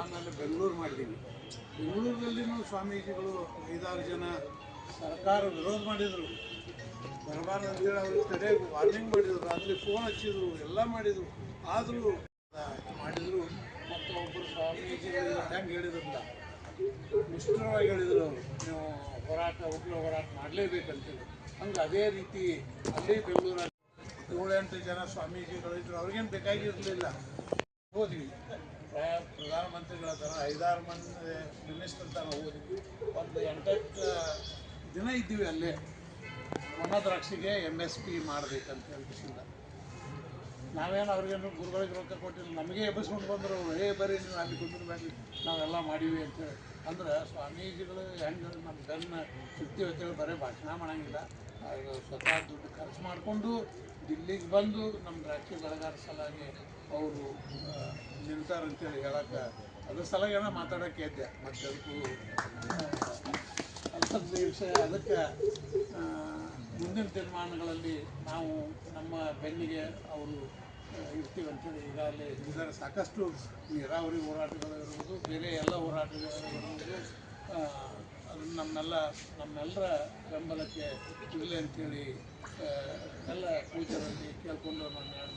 ಆಮೇಲೆ ಬೆಂಗಳೂರು ಮಾಡಿದ್ದೀವಿ ಬೆಂಗಳೂರಿನಲ್ಲಿನೂ ಸ್ವಾಮೀಜಿಗಳು ಐದಾರು ಜನ ಸರ್ಕಾರ ವಿರೋಧ ಮಾಡಿದ್ರು. ಬರಬಾರ್ದು ಅಂತೇಳಿ ಅವ್ರಿಗೆ ತಡೆಗೆ ವಾರ್ನಿಂಗ್ ಮಾಡಿದ್ರು, ರಾತ್ರಿ ಫೋನ್ ಹಚ್ಚಿದ್ರು, ಎಲ್ಲ ಮಾಡಿದ್ರು. ಆದರೂ ಮಾಡಿದ್ರು. ಮತ್ತು ಒಬ್ಬರು ಸ್ವಾಮೀಜಿ ಹೆಂಗೆ ಹೇಳಿದ್ರಲ್ಲ ನಿಷ್ಠುರವಾಗಿ ಹೇಳಿದ್ರು ಅವರು. ನೀವು ಹೋರಾಟ, ಉಗ್ರ ಹೋರಾಟ ಮಾಡಲೇಬೇಕಂತೇಳಿ ಹಂಗೆ ಅದೇ ರೀತಿ ಅಲ್ಲಿ ಬೆಂಗಳೂರಲ್ಲಿ ಏಳೆಂಟು ಜನ ಸ್ವಾಮೀಜಿಗಳಿದ್ರು ಅವ್ರಿಗೇನು ಬೇಕಾಗಿರಲಿಲ್ಲ. ಹೋದ್ವಿ. ಪ್ರ- ಪ್ರಧಾನಮಂತ್ರಿಗಳ ಥರ ಐದಾರು ಮಂದಿ ಮಿನಿಸ್ಟರ್ ಥರ ಹೋದ್ವಿ. ಒಂದು ಎಂಟತ್ತು ದಿನ ಇದ್ದೀವಿ ಅಲ್ಲೇ. ಒಣ ದ್ರಾಕ್ಷಿಗೆ ಎಂ ಎಸ್ ಪಿ ಮಾಡಬೇಕಂತ ಹೇಳ್ಬಿಟ್ಟಿಲ್ಲ ನಾವೇನು ಅವ್ರಿಗೇನು ಗುರುಗಳಿಗೆ ರೊಕ್ಕ ಕೊಟ್ಟಿಲ್ಲ, ನಮಗೆ ಎಬ್ಬಿಸ್ಕೊಂಡು ಬಂದರು, ಏ ಹೇ ಬರ್ರಿ, ನೀವು ಅಲ್ಲಿ ಕುಂದಿರ್ಬೇಡಿ ನಾವೆಲ್ಲ ಮಾಡೀವಿ ಅಂತೇಳಿ. ಅಂದ್ರೆ ಸ್ವಾಮೀಜಿಗಳು ಹೆಂಗೆ ನಮ್ಮ ಬೆನ್ನ ಇರ್ತೀವಿ ಅಂತೇಳಿ ಬರೀ ಭಾಷಣ ಮಾಡಂಗಿಲ್ಲ. ಅದು ಸ್ವತಃ ದುಡ್ಡು ಖರ್ಚು ಮಾಡಿಕೊಂಡು ದಿಲ್ಲಿಗೆ ಬಂದು ನಮ್ಮ ದ್ರಾಕ್ಷಿ ಬೆಳೆಗಾರ ಸಲಾಗಿ ಅವರು ನಿಲ್ತಾರಂತೇಳಿ ಹೇಳಕ್ಕೆ, ಅದ್ರ ಸಲಗೇನ ಮಾತಾಡೋಕ್ಕೆ ಇದ್ದೆ ಮತ್ತೆ ಅದಕ್ಕೂ ಅಲ್ಲದ ವಿಷಯ ಅದಕ್ಕೆ ಮುಂದಿನ ತೀರ್ಮಾನಗಳಲ್ಲಿ ನಾವು ನಮ್ಮ ಬೆನ್ನಿಗೆ ಅವರು ಇರ್ತೀವಿ ಅಂತೇಳಿ ಈಗಾಗಲೇ ಇದ್ದಾರೆ ಸಾಕಷ್ಟು ನೀರಾವರಿ ಹೋರಾಟಗಳು ಇರ್ಬೋದು ಬೇರೆ ಎಲ್ಲ ಹೋರಾಟಗಳು ಇರ್ಬೋದು ಅದನ್ನು ಅದು ನಮ್ಮೆಲ್ಲ, ನಮ್ಮೆಲ್ಲರ ಬೆಂಬಲಕ್ಕೆ ಇರಲಿ ಅಂತೇಳಿ ಎಲ್ಲ ಪೂಜರಲ್ಲಿ ಕೇಳ್ಕೊಂಡು ನಾನು ಎರಡು